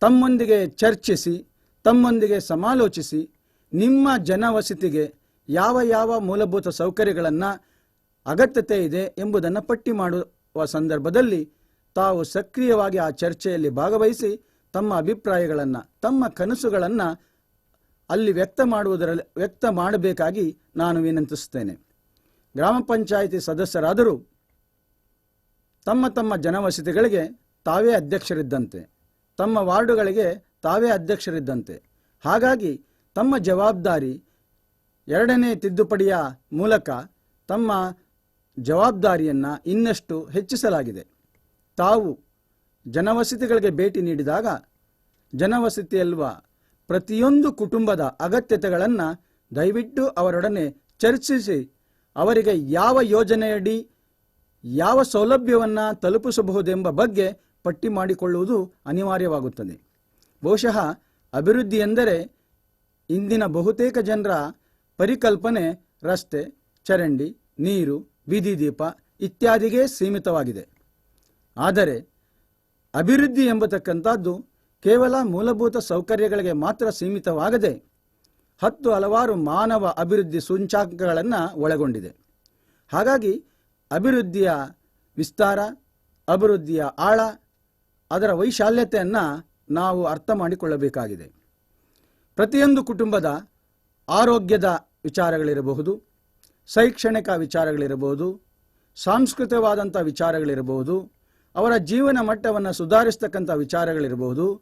ತಮ್ಮೊಂದಿಗೆ ಚರ್ಚಿಸಿ, ತಮ್ಮೊಂದಿಗೆ ಸಮಾಲೋಚಿಸಿ ನಿಮ್ಮ ಜನವಸತಿಗೆ ಯಾವ ಯಾವ ಮೂಲಭೂತ ಸೌಕರ್ಯಗಳನ್ನು ಅಗತ್ಯತೆ ಇದೆ ಎಂಬುದನ್ನು ಪಟ್ಟಿ ಮಾಡುವ ಸಂದರ್ಭದಲ್ಲಿ ತಾವು ಸಕ್ರಿಯವಾಗಿ ಆ ಚರ್ಚೆಯಲ್ಲಿ ಭಾಗವಹಿಸಿ ತಮ್ಮ ಅಭಿಪ್ರಾಯಗಳನ್ನು, ತಮ್ಮ ಕನಸುಗಳನ್ನು ಅಲ್ಲಿ ವ್ಯಕ್ತ ಮಾಡುವುದರಲ್ಲಿ, ವ್ಯಕ್ತ ಮಾಡಬೇಕಾಗಿ ನಾನು ವಿನಂತಿಸುತ್ತೇನೆ. ಗ್ರಾಮ ಪಂಚಾಯಿತಿ ಸದಸ್ಯರಾದರೂ ತಮ್ಮ ತಮ್ಮ ಜನವಸತಿಗಳಿಗೆ ತಾವೇ ಅಧ್ಯಕ್ಷರಿದ್ದಂತೆ. ತಮ್ಮ ವಾರ್ಡುಗಳಿಗೆ ತಾವೇ ಅಧ್ಯಕ್ಷರಿದ್ದಂತೆ. ಹಾಗಾಗಿ ತಮ್ಮ ಜವಾಬ್ದಾರಿ ಎರಡನೇ ತಿದ್ದುಪಡಿಯ ಮೂಲಕ ತಮ್ಮ ಜವಾಬ್ದಾರಿಯನ್ನು ಇನ್ನಷ್ಟು ಹೆಚ್ಚಿಸಲಾಗಿದೆ. ತಾವು ಜನವಸತಿಗಳಿಗೆ ಭೇಟಿ ನೀಡಿದಾಗ ಜನವಸತಿಯಲ್ವ ಪ್ರತಿಯೊಂದು ಕುಟುಂಬದ ಅಗತ್ಯತೆಗಳನ್ನು ದಯವಿಟ್ಟು ಅವರೊಡನೆ ಚರ್ಚಿಸಿ ಅವರಿಗೆ ಯಾವ ಯೋಜನೆಯಡಿ ಯಾವ ಸೌಲಭ್ಯವನ್ನು ತಲುಪಿಸಬಹುದೆಂಬ ಬಗ್ಗೆ ಪಟ್ಟಿ ಮಾಡಿಕೊಳ್ಳುವುದು ಅನಿವಾರ್ಯವಾಗುತ್ತದೆ. ಬಹುಶಃ ಅಭಿವೃದ್ಧಿ ಎಂದರೆ ಇಂದಿನ ಬಹುತೇಕ ಜನರ ಪರಿಕಲ್ಪನೆ ರಸ್ತೆ, ಚರಂಡಿ, ನೀರು, ಬೀದಿ ದೀಪ ಇತ್ಯಾದಿಗೆ ಸೀಮಿತವಾಗಿದೆ. ಆದರೆ ಅಭಿವೃದ್ಧಿ ಎಂಬತಕ್ಕಂಥದ್ದು ಕೇವಲ ಮೂಲಭೂತ ಸೌಕರ್ಯಗಳಿಗೆ ಮಾತ್ರ ಸೀಮಿತವಾಗದೆ ಹತ್ತು ಹಲವಾರು ಮಾನವ ಅಭಿವೃದ್ಧಿ ಸೂಚ್ಯಾಂಕಗಳನ್ನು ಒಳಗೊಂಡಿದೆ. ಹಾಗಾಗಿ ಅಭಿವೃದ್ಧಿಯ ವಿಸ್ತಾರ, ಅಭಿವೃದ್ಧಿಯ ಆಳ ಅದರ ವೈಶಾಲ್ಯತೆಯನ್ನು ನಾವು ಅರ್ಥ ಮಾಡಿಕೊಳ್ಳಬೇಕಾಗಿದೆ. ಪ್ರತಿಯೊಂದು ಕುಟುಂಬದ ಆರೋಗ್ಯದ ವಿಚಾರಗಳಿರಬಹುದು, ಶೈಕ್ಷಣಿಕ ವಿಚಾರಗಳಿರಬಹುದು ಸಾಂಸ್ಕೃತಿಕವಾದಂಥ ವಿಚಾರಗಳಿರಬಹುದು, ಅವರ ಜೀವನ ಮಟ್ಟವನ್ನು ಸುಧಾರಿಸ್ತಕ್ಕಂಥ ವಿಚಾರಗಳಿರಬಹುದು,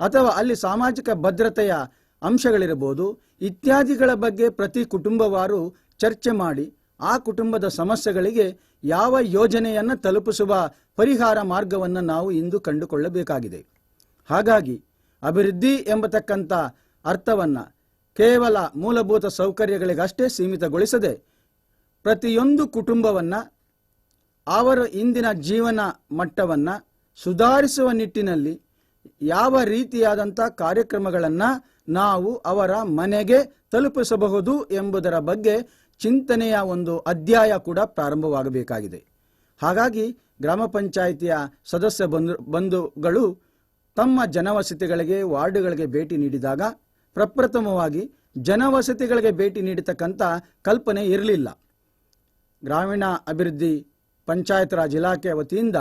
ಅಥವಾ ಅಲ್ಲಿ ಸಾಮಾಜಿಕ ಭದ್ರತೆಯ ಅಂಶಗಳಿರಬಹುದು, ಇತ್ಯಾದಿಗಳ ಬಗ್ಗೆ ಪ್ರತಿ ಕುಟುಂಬವಾರು ಚರ್ಚೆ ಮಾಡಿ ಆ ಕುಟುಂಬದ ಸಮಸ್ಯೆಗಳಿಗೆ ಯಾವ ಯೋಜನೆಯನ್ನು ತಲುಪಿಸುವ ಪರಿಹಾರ ಮಾರ್ಗವನ್ನು ನಾವು ಇಂದು ಕಂಡುಕೊಳ್ಳಬೇಕಾಗಿದೆ. ಹಾಗಾಗಿ ಅಭಿವೃದ್ಧಿ ಎಂಬತಕ್ಕಂಥ ಅರ್ಥವನ್ನು ಕೇವಲ ಮೂಲಭೂತ ಸೌಕರ್ಯಗಳಿಗಷ್ಟೇ ಸೀಮಿತಗೊಳಿಸದೆ ಪ್ರತಿಯೊಂದು ಕುಟುಂಬವನ್ನು ಅವರ ಇಂದಿನ ಜೀವನ ಮಟ್ಟವನ್ನು ಸುಧಾರಿಸುವ ನಿಟ್ಟಿನಲ್ಲಿ ಯಾವ ರೀತಿಯಾದಂಥ ಕಾರ್ಯಕ್ರಮಗಳನ್ನು ನಾವು ಅವರ ಮನೆಗೆ ತಲುಪಿಸಬಹುದು ಎಂಬುದರ ಬಗ್ಗೆ ಚಿಂತನೆಯ ಒಂದು ಅಧ್ಯಾಯ ಕೂಡ ಪ್ರಾರಂಭವಾಗಬೇಕಾಗಿದೆ. ಹಾಗಾಗಿ ಗ್ರಾಮ ಪಂಚಾಯಿತಿಯ ಸದಸ್ಯ ಬಂಧು, ಬಂಧುಗಳು ತಮ್ಮ ಜನವಸತಿಗಳಿಗೆ, ವಾರ್ಡುಗಳಿಗೆ ಭೇಟಿ ನೀಡಿದಾಗ ಪ್ರಪ್ರಥಮವಾಗಿ ಜನವಸತಿಗಳಿಗೆ ಭೇಟಿ ನೀಡತಕ್ಕಂಥ ಕಲ್ಪನೆ ಇರಲಿಲ್ಲ. ಗ್ರಾಮೀಣ ಅಭಿವೃದ್ಧಿ ಪಂಚಾಯತ್ ರಾಜ್ ಇಲಾಖೆಯ ವತಿಯಿಂದ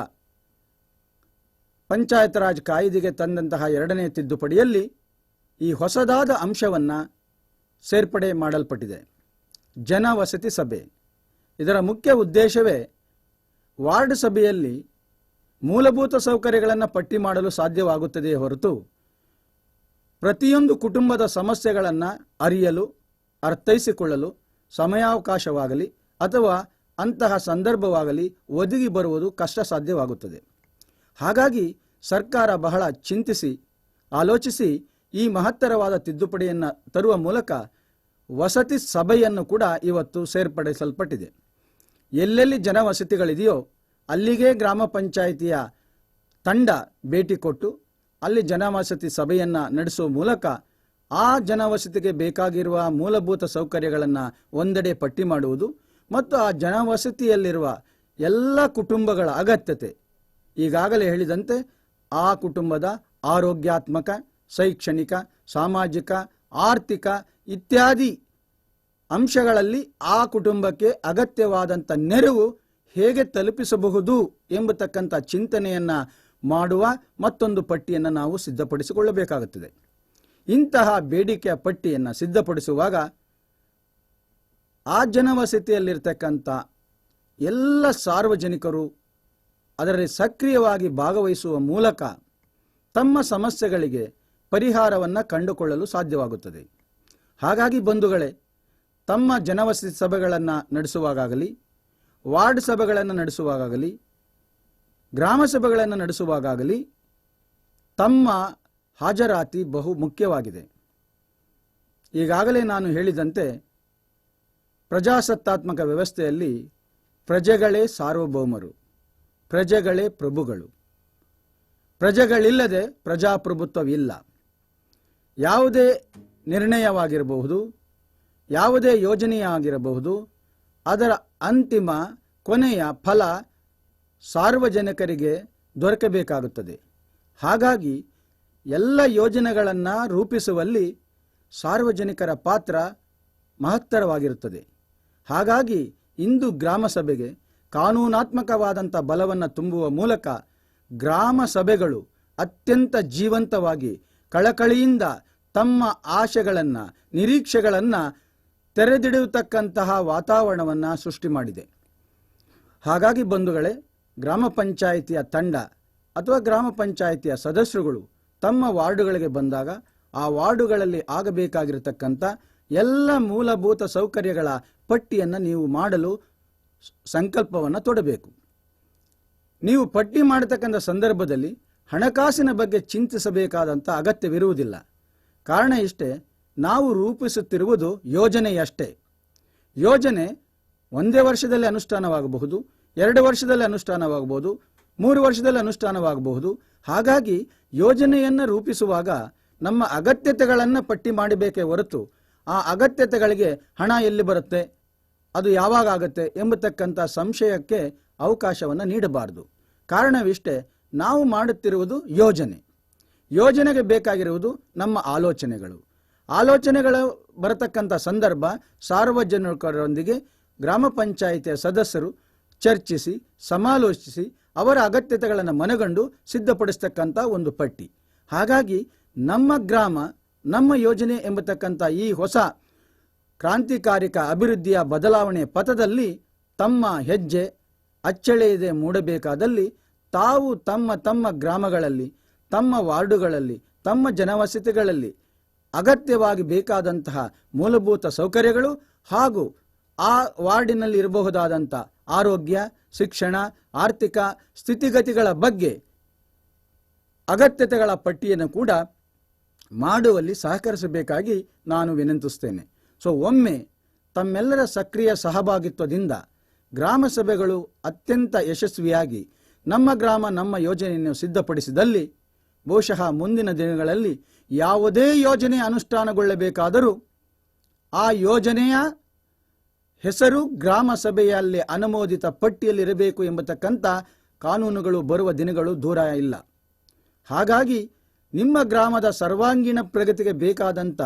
ಪಂಚಾಯತ್ ರಾಜ್ ಕಾಯ್ದೆಗೆ ತಂದಂತಹ ಎರಡನೇ ತಿದ್ದುಪಡಿಯಲ್ಲಿ ಈ ಹೊಸದಾದ ಅಂಶವನ್ನು ಸೇರ್ಪಡೆ ಮಾಡಲ್ಪಟ್ಟಿದೆ. ಜನವಸತಿ ಸಭೆ. ಇದರ ಮುಖ್ಯ ಉದ್ದೇಶವೇ ವಾರ್ಡ್ ಸಭೆಯಲ್ಲಿ ಮೂಲಭೂತ ಸೌಕರ್ಯಗಳನ್ನು ಪಟ್ಟಿ ಮಾಡಲು ಸಾಧ್ಯವಾಗುತ್ತದೆಯೇ ಹೊರತು ಪ್ರತಿಯೊಂದು ಕುಟುಂಬದ ಸಮಸ್ಯೆಗಳನ್ನು ಅರಿಯಲು, ಅರ್ಥೈಸಿಕೊಳ್ಳಲು ಸಮಯಾವಕಾಶವಾಗಲಿ ಅಥವಾ ಅಂತಹ ಸಂದರ್ಭವಾಗಲಿ ಒದಗಿ ಬರುವುದು ಕಷ್ಟ ಸಾಧ್ಯವಾಗುತ್ತದೆ ಹಾಗಾಗಿ ಸರ್ಕಾರ ಬಹಳ ಚಿಂತಿಸಿ, ಆಲೋಚಿಸಿ ಈ ಮಹತ್ತರವಾದ ತಿದ್ದುಪಡಿಯನ್ನು ತರುವ ಮೂಲಕ ವಸತಿ ಸಭೆಯನ್ನು ಕೂಡ ಇವತ್ತು ಸೇರ್ಪಡಿಸಲ್ಪಟ್ಟಿದೆ. ಎಲ್ಲೆಲ್ಲಿ ಜನವಸತಿಗಳಿದೆಯೋ ಅಲ್ಲಿಗೆ ಗ್ರಾಮ ಪಂಚಾಯಿತಿಯ ತಂಡ ಭೇಟಿ ಕೊಟ್ಟು ಅಲ್ಲಿ ಜನವಸತಿ ಸಭೆಯನ್ನು ನಡೆಸುವ ಮೂಲಕ ಆ ಜನವಸತಿಗೆ ಬೇಕಾಗಿರುವ ಮೂಲಭೂತ ಸೌಕರ್ಯಗಳನ್ನು ಒಂದೆಡೆ ಪಟ್ಟಿ ಮಾಡುವುದು ಮತ್ತು ಆ ಜನವಸತಿಯಲ್ಲಿರುವ ಎಲ್ಲ ಕುಟುಂಬಗಳ ಅಗತ್ಯತೆ ಈಗಾಗಲೇ ಹೇಳಿದಂತೆ ಆ ಕುಟುಂಬದ ಆರೋಗ್ಯಾತ್ಮಕ, ಶೈಕ್ಷಣಿಕ, ಸಾಮಾಜಿಕ, ಆರ್ಥಿಕ ಇತ್ಯಾದಿ ಅಂಶಗಳಲ್ಲಿ ಆ ಕುಟುಂಬಕ್ಕೆ ಅಗತ್ಯವಾದಂಥ ನೆರವು ಹೇಗೆ ತಲುಪಿಸಬಹುದು ಎಂಬತಕ್ಕಂಥ ಚಿಂತನೆಯನ್ನು ಮಾಡುವ ಮತ್ತೊಂದು ಪಟ್ಟಿಯನ್ನು ನಾವು ಸಿದ್ಧಪಡಿಸಿಕೊಳ್ಳಬೇಕಾಗುತ್ತದೆ. ಇಂತಹ ಬೇಡಿಕೆಯ ಪಟ್ಟಿಯನ್ನು ಸಿದ್ಧಪಡಿಸುವಾಗ ಆ ಜನವಸತಿಯಲ್ಲಿರ್ತಕ್ಕಂಥ ಎಲ್ಲ ಸಾರ್ವಜನಿಕರು ಅದರಲ್ಲಿ ಸಕ್ರಿಯವಾಗಿ ಭಾಗವಹಿಸುವ ಮೂಲಕ ತಮ್ಮ ಸಮಸ್ಯೆಗಳಿಗೆ ಪರಿಹಾರವನ್ನು ಕಂಡುಕೊಳ್ಳಲು ಸಾಧ್ಯವಾಗುತ್ತದೆ. ಹಾಗಾಗಿ ಬಂಧುಗಳೇ ತಮ್ಮ ಜನವಸತಿ ಸಭೆಗಳನ್ನು ನಡೆಸುವಾಗಲಿ ವಾರ್ಡ್ ಸಭೆಗಳನ್ನು ನಡೆಸುವಾಗಲಿ ಗ್ರಾಮ ಸಭೆಗಳನ್ನು ನಡೆಸುವಾಗಲಿ ತಮ್ಮ ಹಾಜರಾತಿ ಬಹು ಮುಖ್ಯವಾಗಿದೆ. ಈಗಾಗಲೇ ನಾನು ಹೇಳಿದಂತೆ ಪ್ರಜಾಸತ್ತಾತ್ಮಕ ವ್ಯವಸ್ಥೆಯಲ್ಲಿ ಪ್ರಜೆಗಳೇ ಸಾರ್ವಭೌಮರು, ಪ್ರಜೆಗಳೇ ಪ್ರಭುಗಳು. ಪ್ರಜೆಗಳಿಲ್ಲದೆ ಪ್ರಜಾಪ್ರಭುತ್ವವಿಲ್ಲ ಯಾವುದೇ ನಿರ್ಣಯವಾಗಿರಬಹುದು ಯಾವುದೇ ಯೋಜನೆಯಾಗಿರಬಹುದು. ಅದರ ಅಂತಿಮ ಕೊನೆಯ ಫಲ ಸಾರ್ವಜನಿಕರಿಗೆ ದೊರಕಬೇಕಾಗುತ್ತದೆ. ಹಾಗಾಗಿ ಎಲ್ಲ ಯೋಜನೆಗಳನ್ನು ರೂಪಿಸುವಲ್ಲಿ ಸಾರ್ವಜನಿಕರ ಪಾತ್ರ ಮಹತ್ತರವಾಗಿರುತ್ತದೆ. ಹಾಗಾಗಿ ಇಂದು ಗ್ರಾಮ ಸಭೆಗೆ ಕಾನೂನಾತ್ಮಕವಾದಂಥ ಬಲವನ್ನು ತುಂಬುವ ಮೂಲಕ ಗ್ರಾಮ ಸಭೆಗಳು ಅತ್ಯಂತ ಜೀವಂತವಾಗಿ ಕಳಕಳಿಯಿಂದ ತಮ್ಮ ಆಶೆಗಳನ್ನು, ನಿರೀಕ್ಷೆಗಳನ್ನು ತೆರೆದಿಡುತ್ತಕ್ಕಂತಹ ವಾತಾವರಣವನ್ನು ಸೃಷ್ಟಿ ಮಾಡಿದೆ. ಹಾಗಾಗಿ ಬಂಧುಗಳೇ, ಗ್ರಾಮ ಪಂಚಾಯಿತಿಯ ತಂಡ ಅಥವಾ ಗ್ರಾಮ ಪಂಚಾಯಿತಿಯ ಸದಸ್ಯರುಗಳು ತಮ್ಮ ವಾರ್ಡುಗಳಿಗೆ ಬಂದಾಗ ಆ ವಾರ್ಡುಗಳಲ್ಲಿ ಆಗಬೇಕಾಗಿರತಕ್ಕಂಥ ಎಲ್ಲ ಮೂಲಭೂತ ಸೌಕರ್ಯಗಳ ಪಟ್ಟಿಯನ್ನು ನೀವು ಮಾಡಲು ಸಂಕಲ್ಪವನ್ನು ತೊಡಬೇಕು. ನೀವು ಪಟ್ಟಿ ಮಾಡತಕ್ಕಂಥ ಸಂದರ್ಭದಲ್ಲಿ ಹಣಕಾಸಿನ ಬಗ್ಗೆ ಚಿಂತಿಸಬೇಕಾದಂಥ ಅಗತ್ಯವಿರುವುದಿಲ್ಲ. ಕಾರಣ ಇಷ್ಟೇ ನಾವು ರೂಪಿಸುತ್ತಿರುವುದು ಯೋಜನೆಯಷ್ಟೇ. ಯೋಜನೆ ಒಂದೇ ವರ್ಷದಲ್ಲಿ ಅನುಷ್ಠಾನವಾಗಬಹುದು, ಎರಡು ವರ್ಷದಲ್ಲಿ ಅನುಷ್ಠಾನವಾಗಬಹುದು, ಮೂರು ವರ್ಷದಲ್ಲಿ ಅನುಷ್ಠಾನವಾಗಬಹುದು. ಹಾಗಾಗಿ ಯೋಜನೆಯನ್ನು ರೂಪಿಸುವಾಗ ನಮ್ಮ ಅಗತ್ಯತೆಗಳನ್ನು ಪಟ್ಟಿ ಮಾಡಬೇಕೇ ಹೊರತು ಆ ಅಗತ್ಯತೆಗಳಿಗೆ ಹಣ ಎಲ್ಲಿ ಬರುತ್ತೆ, ಅದು ಯಾವಾಗ ಆಗುತ್ತೆ ಎಂಬತಕ್ಕಂಥ ಸಂಶಯಕ್ಕೆ ಅವಕಾಶವನ್ನು ನೀಡಬಾರದು. ಕಾರಣವಿಷ್ಟೇ, ನಾವು ಮಾಡುತ್ತಿರುವುದು ಯೋಜನೆ. ಯೋಜನೆಗೆ ಬೇಕಾಗಿರುವುದು ನಮ್ಮ ಆಲೋಚನೆಗಳು. ಆಲೋಚನೆಗಳು ಬರತಕ್ಕಂಥ ಸಂದರ್ಭ ಸಾರ್ವಜನಿಕರೊಂದಿಗೆ ಗ್ರಾಮ ಪಂಚಾಯಿತಿಯ ಸದಸ್ಯರು ಚರ್ಚಿಸಿ, ಸಮಾಲೋಚಿಸಿ, ಅವರ ಅಗತ್ಯತೆಗಳನ್ನು ಮನಗಂಡು ಸಿದ್ಧಪಡಿಸ್ತಕ್ಕಂಥ ಒಂದು ಪಟ್ಟಿ. ಹಾಗಾಗಿ ನಮ್ಮ ಗ್ರಾಮ, ನಮ್ಮ ಯೋಜನೆ ಎಂಬತಕ್ಕಂಥ ಈ ಹೊಸ ಕ್ರಾಂತಿಕಾರಿಕ ಅಭಿವೃದ್ಧಿಯ ಬದಲಾವಣೆ ಪಥದಲ್ಲಿ ತಮ್ಮ ಹೆಜ್ಜೆ ಅಚ್ಚಳೆಯದೆ ಮೂಡಬೇಕಾದಲ್ಲಿ ತಾವು ತಮ್ಮ ತಮ್ಮ ಗ್ರಾಮಗಳಲ್ಲಿ, ತಮ್ಮ ವಾರ್ಡುಗಳಲ್ಲಿ, ತಮ್ಮ ಜನವಸತಿಗಳಲ್ಲಿ ಅಗತ್ಯವಾಗಿ ಬೇಕಾದಂತಹ ಮೂಲಭೂತ ಸೌಕರ್ಯಗಳು ಹಾಗೂ ಆ ವಾರ್ಡಿನಲ್ಲಿ ಇರಬಹುದಾದಂಥ ಆರೋಗ್ಯ, ಶಿಕ್ಷಣ, ಆರ್ಥಿಕ ಸ್ಥಿತಿಗತಿಗಳ ಬಗ್ಗೆ ಅಗತ್ಯತೆಗಳ ಪಟ್ಟಿಯನ್ನು ಕೂಡ ಮಾಡುವಲ್ಲಿ ಸಹಕರಿಸಬೇಕಾಗಿ ನಾನು ವಿನಂತಿಸ್ತೇನೆ. ಸೊ ಒಮ್ಮೆ ತಮ್ಮೆಲ್ಲರ ಸಕ್ರಿಯ ಸಹಭಾಗಿತ್ವದಿಂದ ಗ್ರಾಮ ಸಭೆಗಳು ಅತ್ಯಂತ ಯಶಸ್ವಿಯಾಗಿ ನಮ್ಮ ಗ್ರಾಮ, ನಮ್ಮ ಯೋಜನೆಯನ್ನು ಸಿದ್ಧಪಡಿಸಿದಲ್ಲಿ ಬಹುಶಃ ಮುಂದಿನ ದಿನಗಳಲ್ಲಿ ಯಾವುದೇ ಯೋಜನೆ ಅನುಷ್ಠಾನಗೊಳ್ಳಬೇಕಾದರೂ ಆ ಯೋಜನೆಯ ಹೆಸರು ಗ್ರಾಮ ಸಭೆಯಲ್ಲಿ ಅನುಮೋದಿತ ಪಟ್ಟಿಯಲ್ಲಿರಬೇಕು ಎಂಬತಕ್ಕಂಥ ಕಾನೂನುಗಳು ಬರುವ ದಿನಗಳು ದೂರ ಇಲ್ಲ. ಹಾಗಾಗಿ ನಿಮ್ಮ ಗ್ರಾಮದ ಸರ್ವಾಂಗೀಣ ಪ್ರಗತಿಗೆ ಬೇಕಾದಂಥ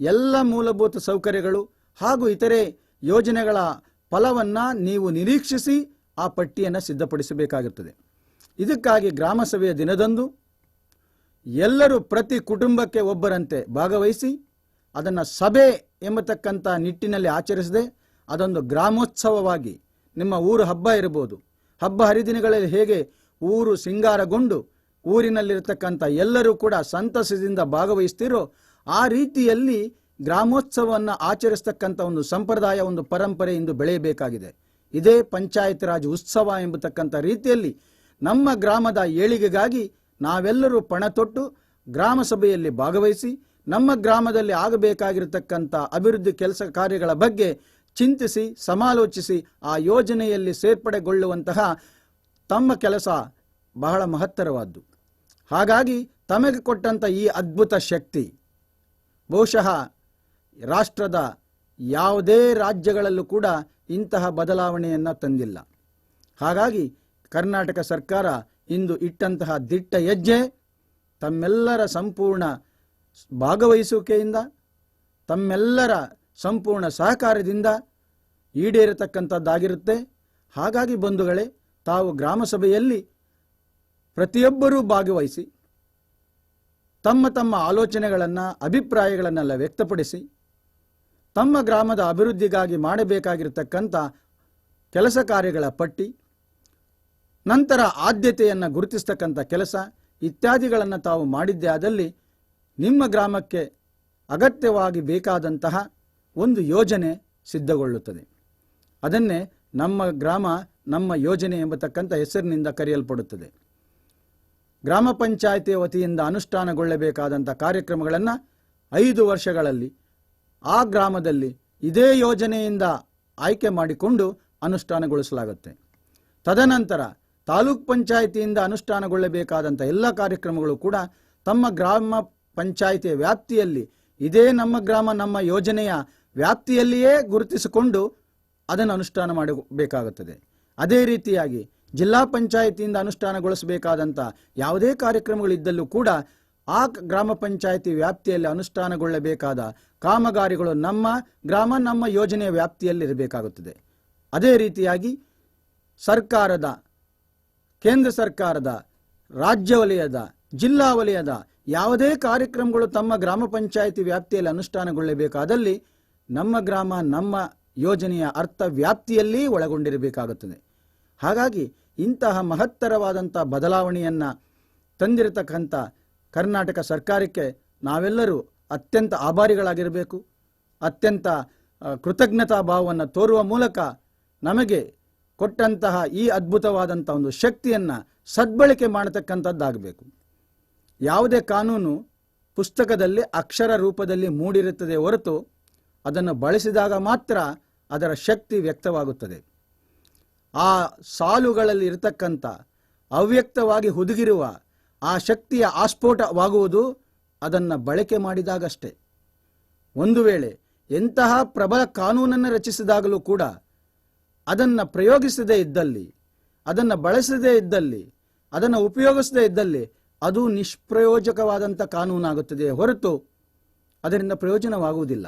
ಎಲ್ಲ ಮೂಲಭೂತ ಸೌಕರ್ಯಗಳು ಹಾಗೂ ಇತರೆ ಯೋಜನೆಗಳ ಫಲವನ್ನು ನೀವು ನಿರೀಕ್ಷಿಸಿ ಆ ಪಟ್ಟಿಯನ್ನು ಸಿದ್ಧಪಡಿಸಬೇಕಾಗುತ್ತದೆ. ಇದಕ್ಕಾಗಿ ಗ್ರಾಮ ಸಭೆಯ ದಿನದಂದು ಎಲ್ಲರೂ ಪ್ರತಿ ಕುಟುಂಬಕ್ಕೆ ಒಬ್ಬರಂತೆ ಭಾಗವಹಿಸಿ ಅದನ್ನು ಸಭೆ ಎಂಬತಕ್ಕಂಥ ನಿಟ್ಟಿನಲ್ಲಿ ಆಚರಿಸದೆ ಅದೊಂದು ಗ್ರಾಮೋತ್ಸವವಾಗಿ ನಿಮ್ಮ ಊರು ಹಬ್ಬ ಇರಬಹುದು. ಹಬ್ಬ ಹರಿದಿನಗಳಲ್ಲಿ ಹೇಗೆ ಊರು ಸಿಂಗಾರಗೊಂಡು ಊರಿನಲ್ಲಿರತಕ್ಕಂಥ ಎಲ್ಲರೂ ಕೂಡ ಸಂತಸದಿಂದ ಭಾಗವಹಿಸ್ತಿರೋ ಆ ರೀತಿಯಲ್ಲಿ ಗ್ರಾಮೋತ್ಸವವನ್ನು ಆಚರಿಸ್ತಕ್ಕಂಥ ಒಂದು ಸಂಪ್ರದಾಯ, ಒಂದು ಪರಂಪರೆ ಇಂದು ಬೆಳೆಯಬೇಕಾಗಿದೆ. ಇದೇ ಪಂಚಾಯತ್ ರಾಜ್ ಉತ್ಸವ ಎಂಬತಕ್ಕಂಥ ರೀತಿಯಲ್ಲಿ ನಮ್ಮ ಗ್ರಾಮದ ಏಳಿಗೆಗಾಗಿ ನಾವೆಲ್ಲರೂ ಪಣ ತೊಟ್ಟು ಗ್ರಾಮ ಸಭೆಯಲ್ಲಿ ಭಾಗವಹಿಸಿ ನಮ್ಮ ಗ್ರಾಮದಲ್ಲಿ ಆಗಬೇಕಾಗಿರತಕ್ಕಂಥ ಅಭಿವೃದ್ಧಿ ಕೆಲಸ ಕಾರ್ಯಗಳ ಬಗ್ಗೆ ಚಿಂತಿಸಿ, ಸಮಾಲೋಚಿಸಿ ಆ ಯೋಜನೆಯಲ್ಲಿ ಸೇರ್ಪಡೆಗೊಳ್ಳುವಂತಹ ತಮ್ಮ ಕೆಲಸ ಬಹಳ ಮಹತ್ತರವಾದ್ದು. ಹಾಗಾಗಿ ತಮಗೆ ಕೊಟ್ಟಂಥ ಈ ಅದ್ಭುತ ಶಕ್ತಿ ಬಹುಶಃ ರಾಷ್ಟ್ರದ ಯಾವುದೇ ರಾಜ್ಯಗಳಲ್ಲೂ ಕೂಡ ಇಂತಹ ಬದಲಾವಣೆಯನ್ನು ತಂದಿಲ್ಲ. ಹಾಗಾಗಿ ಕರ್ನಾಟಕ ಸರ್ಕಾರ ಇಂದು ಇಟ್ಟಂತಹ ದಿಟ್ಟ ಹೆಜ್ಜೆ ತಮ್ಮೆಲ್ಲರ ಸಂಪೂರ್ಣ ಭಾಗವಹಿಸುವಿಕೆಯಿಂದ, ತಮ್ಮೆಲ್ಲರ ಸಂಪೂರ್ಣ ಸಹಕಾರದಿಂದ ಈಡೇರತಕ್ಕಂಥದ್ದಾಗಿರುತ್ತೆ. ಹಾಗಾಗಿ ಬಂಧುಗಳೇ, ತಾವು ಗ್ರಾಮ ಸಭೆಯಲ್ಲಿ ಪ್ರತಿಯೊಬ್ಬರೂ ಭಾಗವಹಿಸಿ, ತಮ್ಮ ತಮ್ಮ ಆಲೋಚನೆಗಳನ್ನು, ಅಭಿಪ್ರಾಯಗಳನ್ನೆಲ್ಲ ವ್ಯಕ್ತಪಡಿಸಿ, ತಮ್ಮ ಗ್ರಾಮದ ಅಭಿವೃದ್ಧಿಗಾಗಿ ಮಾಡಬೇಕಾಗಿರತಕ್ಕಂಥ ಕೆಲಸ ಕಾರ್ಯಗಳ ಪಟ್ಟಿ ನಂತರ ಆದ್ಯತೆಯನ್ನು ಗುರುತಿಸ್ತಕ್ಕಂಥ ಕೆಲಸ ಇತ್ಯಾದಿಗಳನ್ನು ತಾವು ಮಾಡಿದ್ದೇ ಆದಲ್ಲಿ ನಿಮ್ಮ ಗ್ರಾಮಕ್ಕೆ ಅಗತ್ಯವಾಗಿ ಬೇಕಾದಂತಹ ಒಂದು ಯೋಜನೆ ಸಿದ್ಧಗೊಳ್ಳುತ್ತದೆ. ಅದನ್ನೇ ನಮ್ಮ ಗ್ರಾಮ ನಮ್ಮ ಯೋಜನೆ ಎಂಬತಕ್ಕಂಥ ಹೆಸರಿನಿಂದ ಕರೆಯಲ್ಪಡುತ್ತದೆ. ಗ್ರಾಮ ಪಂಚಾಯಿತಿಯ ವತಿಯಿಂದ ಅನುಷ್ಠಾನಗೊಳ್ಳಬೇಕಾದಂಥ ಕಾರ್ಯಕ್ರಮಗಳನ್ನು ಐದು ವರ್ಷಗಳಲ್ಲಿ ಆ ಗ್ರಾಮದಲ್ಲಿ ಇದೇ ಯೋಜನೆಯಿಂದ ಆಯ್ಕೆ ಮಾಡಿಕೊಂಡು ಅನುಷ್ಠಾನಗೊಳಿಸಲಾಗುತ್ತೆ. ತದನಂತರ ತಾಲೂಕ್ ಪಂಚಾಯಿತಿಯಿಂದ ಅನುಷ್ಠಾನಗೊಳ್ಳಬೇಕಾದಂಥ ಎಲ್ಲ ಕಾರ್ಯಕ್ರಮಗಳು ಕೂಡ ತಮ್ಮ ಗ್ರಾಮ ಪಂಚಾಯಿತಿಯ ವ್ಯಾಪ್ತಿಯಲ್ಲಿ, ಇದೇ ನಮ್ಮ ಗ್ರಾಮ, ನಮ್ಮ ಯೋಜನೆಯ ವ್ಯಾಪ್ತಿಯಲ್ಲಿಯೇ ಗುರುತಿಸಿಕೊಂಡು ಅದನ್ನು ಅನುಷ್ಠಾನ ಮಾಡಬೇಕಾಗುತ್ತದೆ. ಅದೇ ರೀತಿಯಾಗಿ ಜಿಲ್ಲಾ ಪಂಚಾಯಿತಿಯಿಂದ ಅನುಷ್ಠಾನಗೊಳಿಸಬೇಕಾದಂಥ ಯಾವುದೇ ಕಾರ್ಯಕ್ರಮಗಳಿದ್ದಲ್ಲೂ ಕೂಡ ಆ ಗ್ರಾಮ ಪಂಚಾಯಿತಿ ವ್ಯಾಪ್ತಿಯಲ್ಲಿ ಅನುಷ್ಠಾನಗೊಳ್ಳಬೇಕಾದ ಕಾಮಗಾರಿಗಳು ನಮ್ಮ ಗ್ರಾಮ, ನಮ್ಮ ಯೋಜನೆಯ ವ್ಯಾಪ್ತಿಯಲ್ಲಿ ಇರಬೇಕಾಗುತ್ತದೆ ಅದೇ ರೀತಿಯಾಗಿ ಸರ್ಕಾರದ ಕೇಂದ್ರ ಸರ್ಕಾರದ, ರಾಜ್ಯ ವಲಯದ, ಜಿಲ್ಲಾ ವಲಯದ ಯಾವುದೇ ಕಾರ್ಯಕ್ರಮಗಳು ತಮ್ಮ ಗ್ರಾಮ ಪಂಚಾಯಿತಿ ವ್ಯಾಪ್ತಿಯಲ್ಲಿ ಅನುಷ್ಠಾನಗೊಳ್ಳಬೇಕಾದಲ್ಲಿ ನಮ್ಮ ಗ್ರಾಮ, ನಮ್ಮ ಯೋಜನೆಯ ಅರ್ಥ ವ್ಯಾಪ್ತಿಯಲ್ಲಿ ಒಳಗೊಂಡಿರಬೇಕಾಗುತ್ತದೆ. ಹಾಗಾಗಿ ಇಂತಹ ಮಹತ್ತರವಾದಂಥ ಬದಲಾವಣೆಯನ್ನು ತಂದಿರತಕ್ಕಂಥ ಕರ್ನಾಟಕ ಸರ್ಕಾರಕ್ಕೆ ನಾವೆಲ್ಲರೂ ಅತ್ಯಂತ ಆಭಾರಿಗಳಾಗಿರಬೇಕು. ಅತ್ಯಂತ ಕೃತಜ್ಞತಾ ಭಾವವನ್ನು ತೋರುವ ಮೂಲಕ ನಮಗೆ ಕೊಟ್ಟಂತಹ ಈ ಅದ್ಭುತವಾದಂಥ ಒಂದು ಶಕ್ತಿಯನ್ನು ಸದ್ಬಳಕೆ ಮಾಡತಕ್ಕಂಥದ್ದಾಗಬೇಕು. ಯಾವುದೇ ಕಾನೂನು ಪುಸ್ತಕದಲ್ಲಿ ಅಕ್ಷರ ರೂಪದಲ್ಲಿ ಮೂಡಿರುತ್ತದೆ ಹೊರತು ಅದನ್ನು ಬಳಸಿದಾಗ ಮಾತ್ರ ಅದರ ಶಕ್ತಿ ವ್ಯಕ್ತವಾಗುತ್ತದೆ. ಆ ಸಾಲುಗಳಲ್ಲಿ ಇರತಕ್ಕಂಥ ಅವ್ಯಕ್ತವಾಗಿ ಹುದುಗಿರುವ ಆ ಶಕ್ತಿಯ ಆಸ್ಫೋಟವಾಗುವುದು ಅದನ್ನು ಬಳಕೆ ಮಾಡಿದಾಗಷ್ಟೇ. ಒಂದು ವೇಳೆ ಎಂತಹ ಪ್ರಬಲ ಕಾನೂನನ್ನು ರಚಿಸಿದಾಗಲೂ ಕೂಡ ಅದನ್ನು ಪ್ರಯೋಗಿಸದೇ ಇದ್ದಲ್ಲಿ, ಅದನ್ನು ಬಳಸದೇ ಇದ್ದಲ್ಲಿ, ಅದನ್ನು ಉಪಯೋಗಿಸದೇ ಇದ್ದಲ್ಲಿ ಅದು ನಿಷ್ಪ್ರಯೋಜಕವಾದಂಥ ಕಾನೂನಾಗುತ್ತದೆ ಹೊರತು ಅದರಿಂದ ಪ್ರಯೋಜನವಾಗುವುದಿಲ್ಲ.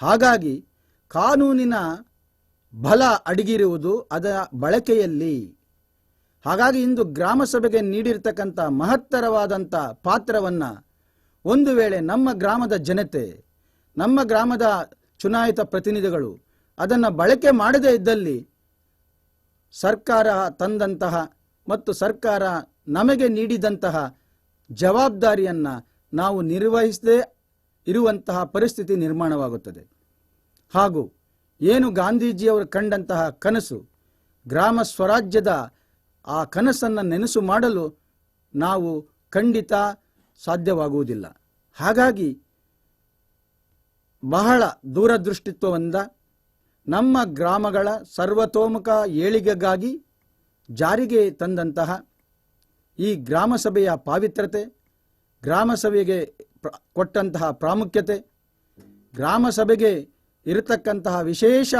ಹಾಗಾಗಿ ಕಾನೂನಿನ ಬಲ ಅಡಗಿರುವುದು ಅದರ ಬಳಕೆಯಲ್ಲಿ. ಹಾಗಾಗಿ ಇಂದು ಗ್ರಾಮ ಸಭೆಗೆ ನೀಡಿರ್ತಕ್ಕಂಥ ಮಹತ್ತರವಾದಂಥ ಪಾತ್ರವನ್ನು ಒಂದು ವೇಳೆ ನಮ್ಮ ಗ್ರಾಮದ ಜನತೆ, ನಮ್ಮ ಗ್ರಾಮದ ಚುನಾಯಿತ ಪ್ರತಿನಿಧಿಗಳು ಅದನ್ನು ಬಳಕೆ ಮಾಡದೇ ಇದ್ದಲ್ಲಿ ಸರ್ಕಾರ ತಂದಂತಹ ಮತ್ತು ಸರ್ಕಾರ ನಮಗೆ ನೀಡಿದಂತಹ ಜವಾಬ್ದಾರಿಯನ್ನು ನಾವು ನಿರ್ವಹಿಸದೇ ಇರುವಂತಹ ಪರಿಸ್ಥಿತಿ ನಿರ್ಮಾಣವಾಗುತ್ತದೆ. ಹಾಗೂ ಏನು ಗಾಂಧೀಜಿಯವರು ಕಂಡಂತಹ ಕನಸು, ಗ್ರಾಮ ಸ್ವರಾಜ್ಯದ ಆ ಕನಸನ್ನು ನೆನಸು ಮಾಡಲು ನಾವು ಖಂಡಿತ ಸಾಧ್ಯವಾಗುವುದಿಲ್ಲ. ಹಾಗಾಗಿ ಬಹಳ ದೂರದೃಷ್ಟಿತ್ವದಿಂದ ನಮ್ಮ ಗ್ರಾಮಗಳ ಸರ್ವತೋಮುಖ ಏಳಿಗೆಗಾಗಿ ಜಾರಿಗೆ ತಂದಂತಹ ಈ ಗ್ರಾಮ ಸಭೆಯ ಪಾವಿತ್ರತೆ ಗ್ರಾಮ ಕೊಟ್ಟಂತಹ ಪ್ರಾಮುಖ್ಯತೆ, ಗ್ರಾಮ ಸಭೆಗೆ ಇರತಕ್ಕಂತಹ ವಿಶೇಷ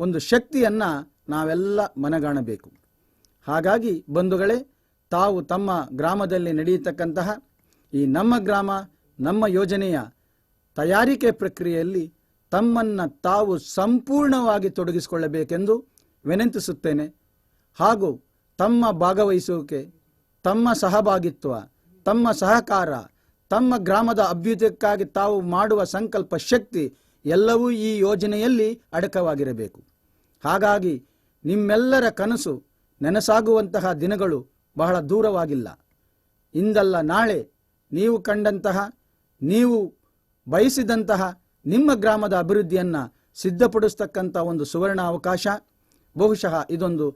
ಒಂದು ಶಕ್ತಿಯನ್ನು ನಾವೆಲ್ಲ ಮನಗಾಣಬೇಕು. ಹಾಗಾಗಿ ಬಂಧುಗಳೇ, ತಾವು ತಮ್ಮ ಗ್ರಾಮದಲ್ಲಿ ನಡೆಯತಕ್ಕಂತಹ ಈ ನಮ್ಮ ಗ್ರಾಮ, ನಮ್ಮ ಯೋಜನೆಯ ತಯಾರಿಕೆ ಪ್ರಕ್ರಿಯೆಯಲ್ಲಿ ತಮ್ಮನ್ನು ತಾವು ಸಂಪೂರ್ಣವಾಗಿ ತೊಡಗಿಸಿಕೊಳ್ಳಬೇಕೆಂದು ವಿನಂತಿಸುತ್ತೇನೆ. ಹಾಗೂ ತಮ್ಮ ಭಾಗವಹಿಸುವಿಕೆ, ತಮ್ಮ ಸಹಭಾಗಿತ್ವ, ತಮ್ಮ ಸಹಕಾರ, ತಮ್ಮ ಗ್ರಾಮದ ಅಭ್ಯುದಯಕ್ಕಾಗಿ ತಾವು ಮಾಡುವ ಸಂಕಲ್ಪ ಶಕ್ತಿ ಎಲ್ಲವೂ ಈ ಯೋಜನೆಯಲ್ಲಿ ಅಡಕವಾಗಿರಬೇಕು. ಹಾಗಾಗಿ ನಿಮ್ಮೆಲ್ಲರ ಕನಸು ನೆನಸಾಗುವಂತಹ ದಿನಗಳು ಬಹಳ ದೂರವಾಗಿಲ್ಲ. ಇಂದಲ್ಲ ನಾಳೆ ನೀವು ಕಂಡಂತಹ, ನೀವು ಬಯಸಿದಂತಹ ನಿಮ್ಮ ಗ್ರಾಮದ ಅಭಿವೃದ್ಧಿಯನ್ನು ಸಿದ್ಧಪಡಿಸ್ತಕ್ಕಂಥ ಒಂದು ಸುವರ್ಣ ಅವಕಾಶ. ಬಹುಶಃ ಇದೊಂದು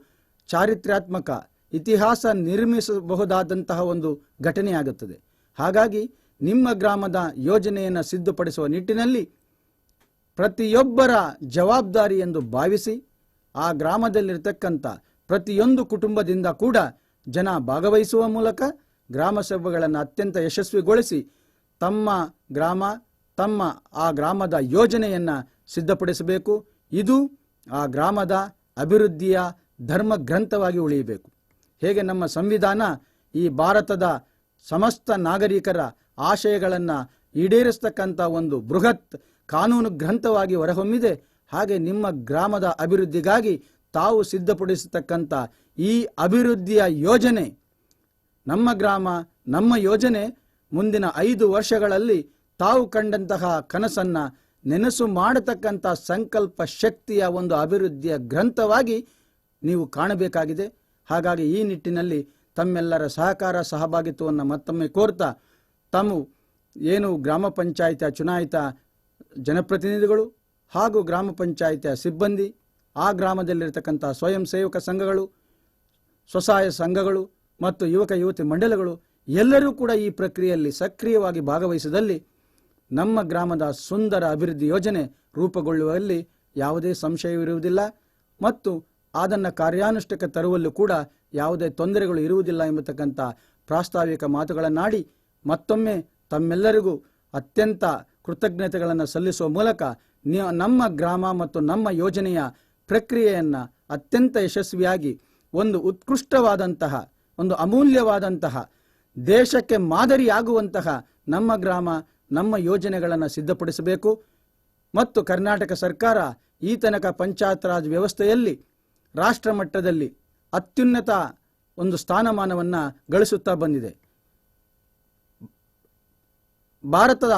ಚಾರಿತ್ರಾತ್ಮಕ ಇತಿಹಾಸ ನಿರ್ಮಿಸಬಹುದಾದಂತಹ ಒಂದು ಘಟನೆಯಾಗುತ್ತದೆ. ಹಾಗಾಗಿ ನಿಮ್ಮ ಗ್ರಾಮದ ಯೋಜನೆಯನ್ನು ಸಿದ್ಧಪಡಿಸುವ ನಿಟ್ಟಿನಲ್ಲಿ ಪ್ರತಿಯೊಬ್ಬರ ಜವಾಬ್ದಾರಿ ಎಂದು ಭಾವಿಸಿ ಆ ಗ್ರಾಮದಲ್ಲಿರತಕ್ಕಂಥ ಪ್ರತಿಯೊಂದು ಕುಟುಂಬದಿಂದ ಕೂಡ ಜನ ಭಾಗವಹಿಸುವ ಮೂಲಕ ಗ್ರಾಮ ಸಭೆಗಳನ್ನು ಅತ್ಯಂತ ಯಶಸ್ವಿಗೊಳಿಸಿ ತಮ್ಮ ಗ್ರಾಮ ತಮ್ಮ ಆ ಗ್ರಾಮದ ಯೋಜನೆಯನ್ನು ಸಿದ್ಧಪಡಿಸಬೇಕು. ಇದು ಆ ಗ್ರಾಮದ ಅಭಿವೃದ್ಧಿಯ ಧರ್ಮ ಗ್ರಂಥವಾಗಿ ಉಳಿಯಬೇಕು. ಹೇಗೆ ನಮ್ಮ ಸಂವಿಧಾನ ಈ ಭಾರತದ ಸಮಸ್ತ ನಾಗರಿಕರ ಆಶಯಗಳನ್ನು ಈಡೇರಿಸ್ತಕ್ಕಂಥ ಒಂದು ಬೃಹತ್ ಕಾನೂನು ಗ್ರಂಥವಾಗಿ ಹೊರಹೊಮ್ಮಿದೆ. ಹಾಗೆ ನಿಮ್ಮ ಗ್ರಾಮದ ಅಭಿವೃದ್ಧಿಗಾಗಿ ತಾವು ಸಿದ್ಧಪಡಿಸತಕ್ಕಂಥ ಈ ಅಭಿವೃದ್ಧಿಯ ಯೋಜನೆ, ನಮ್ಮ ಗ್ರಾಮ, ನಮ್ಮ ಯೋಜನೆ ಮುಂದಿನ ಐದು ವರ್ಷಗಳಲ್ಲಿ ತಾವು ಕಂಡಂತಹ ಕನಸನ್ನ ನೆನಸು ಮಾಡತಕ್ಕಂಥ ಸಂಕಲ್ಪ ಶಕ್ತಿಯ ಒಂದು ಅಭಿವೃದ್ಧಿಯ ಗ್ರಂಥವಾಗಿ ನೀವು ಕಾಣಬೇಕಾಗಿದೆ. ಹಾಗಾಗಿ ಈ ನಿಟ್ಟಿನಲ್ಲಿ ತಮ್ಮೆಲ್ಲರ ಸಹಕಾರ ಸಹಭಾಗಿತ್ವವನ್ನು ಮತ್ತೊಮ್ಮೆ ಕೋರ್ತಾ ತಾವು ಏನು ಗ್ರಾಮ ಪಂಚಾಯಿತಿಯ ಚುನಾಯಿತ ಜನಪ್ರತಿನಿಧಿಗಳು ಹಾಗೂ ಗ್ರಾಮ ಪಂಚಾಯಿತಿಯ ಸಿಬ್ಬಂದಿ, ಆ ಗ್ರಾಮದಲ್ಲಿರತಕ್ಕಂಥ ಸ್ವಯಂ ಸೇವಕ ಸಂಘಗಳು, ಸ್ವಸಹಾಯ ಸಂಘಗಳು ಮತ್ತು ಯುವಕ ಯುವತಿ ಮಂಡಲಗಳು ಎಲ್ಲರೂ ಕೂಡ ಈ ಪ್ರಕ್ರಿಯೆಯಲ್ಲಿ ಸಕ್ರಿಯವಾಗಿ ಭಾಗವಹಿಸಿದಲ್ಲಿ ನಮ್ಮ ಗ್ರಾಮದ ಸುಂದರ ಅಭಿವೃದ್ಧಿ ಯೋಜನೆ ರೂಪುಗೊಳ್ಳುವಲ್ಲಿ ಯಾವುದೇ ಸಂಶಯವಿರುವುದಿಲ್ಲ ಮತ್ತು ಅದನ್ನು ಕಾರ್ಯಾನುಷ್ಠಕ್ಕೆ ತರುವಲ್ಲೂ ಕೂಡ ಯಾವುದೇ ತೊಂದರೆಗಳು ಇರುವುದಿಲ್ಲ ಎಂಬತಕ್ಕಂಥ ಪ್ರಾಸ್ತಾವಿಕ ಮಾತುಗಳನ್ನಾಡಿ ಮತ್ತೊಮ್ಮೆ ತಮ್ಮೆಲ್ಲರಿಗೂ ಅತ್ಯಂತ ಕೃತಜ್ಞತೆಗಳನ್ನು ಸಲ್ಲಿಸುವ ಮೂಲಕ ನಮ್ಮ ಗ್ರಾಮ ಮತ್ತು ನಮ್ಮ ಯೋಜನೆಯ ಪ್ರಕ್ರಿಯೆಯನ್ನು ಅತ್ಯಂತ ಯಶಸ್ವಿಯಾಗಿ ಒಂದು ಉತ್ಕೃಷ್ಟವಾದಂತಹ, ಒಂದು ಅಮೂಲ್ಯವಾದಂತಹ ದೇಶಕ್ಕೆ ಮಾದರಿಯಾಗುವಂತಹ ನಮ್ಮ ಗ್ರಾಮ ನಮ್ಮ ಯೋಜನೆಗಳನ್ನು ಸಿದ್ಧಪಡಿಸಬೇಕು. ಮತ್ತು ಕರ್ನಾಟಕ ಸರ್ಕಾರ ಈ ತನಕ ಪಂಚಾಯತ್ ರಾಜ್ ವ್ಯವಸ್ಥೆಯಲ್ಲಿ ರಾಷ್ಟ್ರ ಮಟ್ಟದಲ್ಲಿ ಅತ್ಯುನ್ನತ ಒಂದು ಸ್ಥಾನಮಾನವನ್ನು ಗಳಿಸುತ್ತಾ ಬಂದಿದೆ. ಭಾರತದ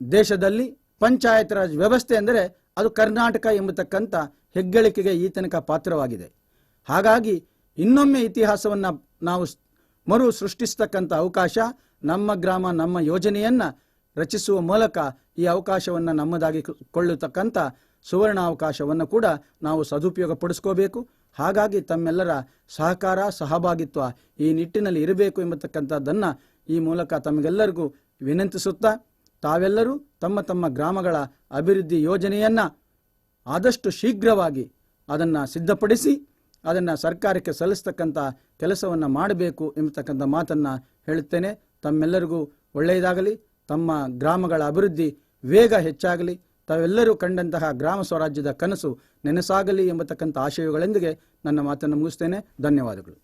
ದೇಶದಲ್ಲಿ ಪಂಚಾಯತ್ ರಾಜ್ ವ್ಯವಸ್ಥೆ ಅಂದರೆ ಅದು ಕರ್ನಾಟಕ ಎಂಬತಕ್ಕಂಥ ಹೆಗ್ಗಳಿಕೆಗೆ ಈ ತನಕ ಪಾತ್ರವಾಗಿದೆ. ಹಾಗಾಗಿ ಇನ್ನೊಮ್ಮೆ ಇತಿಹಾಸವನ್ನು ನಾವು ಮರು ಸೃಷ್ಟಿಸ್ತಕ್ಕಂಥ ಅವಕಾಶ ನಮ್ಮ ಗ್ರಾಮ, ನಮ್ಮ ಯೋಜನೆಯನ್ನು ರಚಿಸುವ ಮೂಲಕ ಈ ಅವಕಾಶವನ್ನು ನಮ್ಮದಾಗಿ ಕೊಳ್ಳತಕ್ಕಂಥ ಸುವರ್ಣ ಅವಕಾಶವನ್ನು ಕೂಡ ನಾವು ಸದುಪಯೋಗ ಪಡಿಸ್ಕೋಬೇಕು ಹಾಗಾಗಿ ತಮ್ಮೆಲ್ಲರ ಸಹಕಾರ, ಸಹಭಾಗಿತ್ವ ಈ ನಿಟ್ಟಿನಲ್ಲಿ ಇರಬೇಕು ಎಂಬತಕ್ಕಂಥದ್ದನ್ನು ಈ ಮೂಲಕ ತಮಗೆಲ್ಲರಿಗೂ ವಿನಂತಿಸುತ್ತಾ ತಾವೆಲ್ಲರೂ ತಮ್ಮ ತಮ್ಮ ಗ್ರಾಮಗಳ ಅಭಿವೃದ್ಧಿ ಯೋಜನೆಯನ್ನು ಆದಷ್ಟು ಶೀಘ್ರವಾಗಿ ಅದನ್ನು ಸಿದ್ಧಪಡಿಸಿ ಅದನ್ನು ಸರ್ಕಾರಕ್ಕೆ ಸಲ್ಲಿಸ್ತಕ್ಕಂಥ ಕೆಲಸವನ್ನು ಮಾಡಬೇಕು ಎಂಬತಕ್ಕಂಥ ಮಾತನ್ನು ಹೇಳುತ್ತೇನೆ. ತಮ್ಮೆಲ್ಲರಿಗೂ ಒಳ್ಳೆಯದಾಗಲಿ. ತಮ್ಮ ಗ್ರಾಮಗಳ ಅಭಿವೃದ್ಧಿ ವೇಗ ಹೆಚ್ಚಾಗಲಿ. ತಾವೆಲ್ಲರೂ ಕಂಡಂತಹ ಗ್ರಾಮ ಸ್ವರಾಜ್ಯದ ಕನಸು ನೆನಸಾಗಲಿ ಎಂಬತಕ್ಕಂಥ ಆಶಯಗಳೊಂದಿಗೆ ನನ್ನ ಮಾತನ್ನು ಮುಗಿಸ್ತೇನೆ. ಧನ್ಯವಾದಗಳು.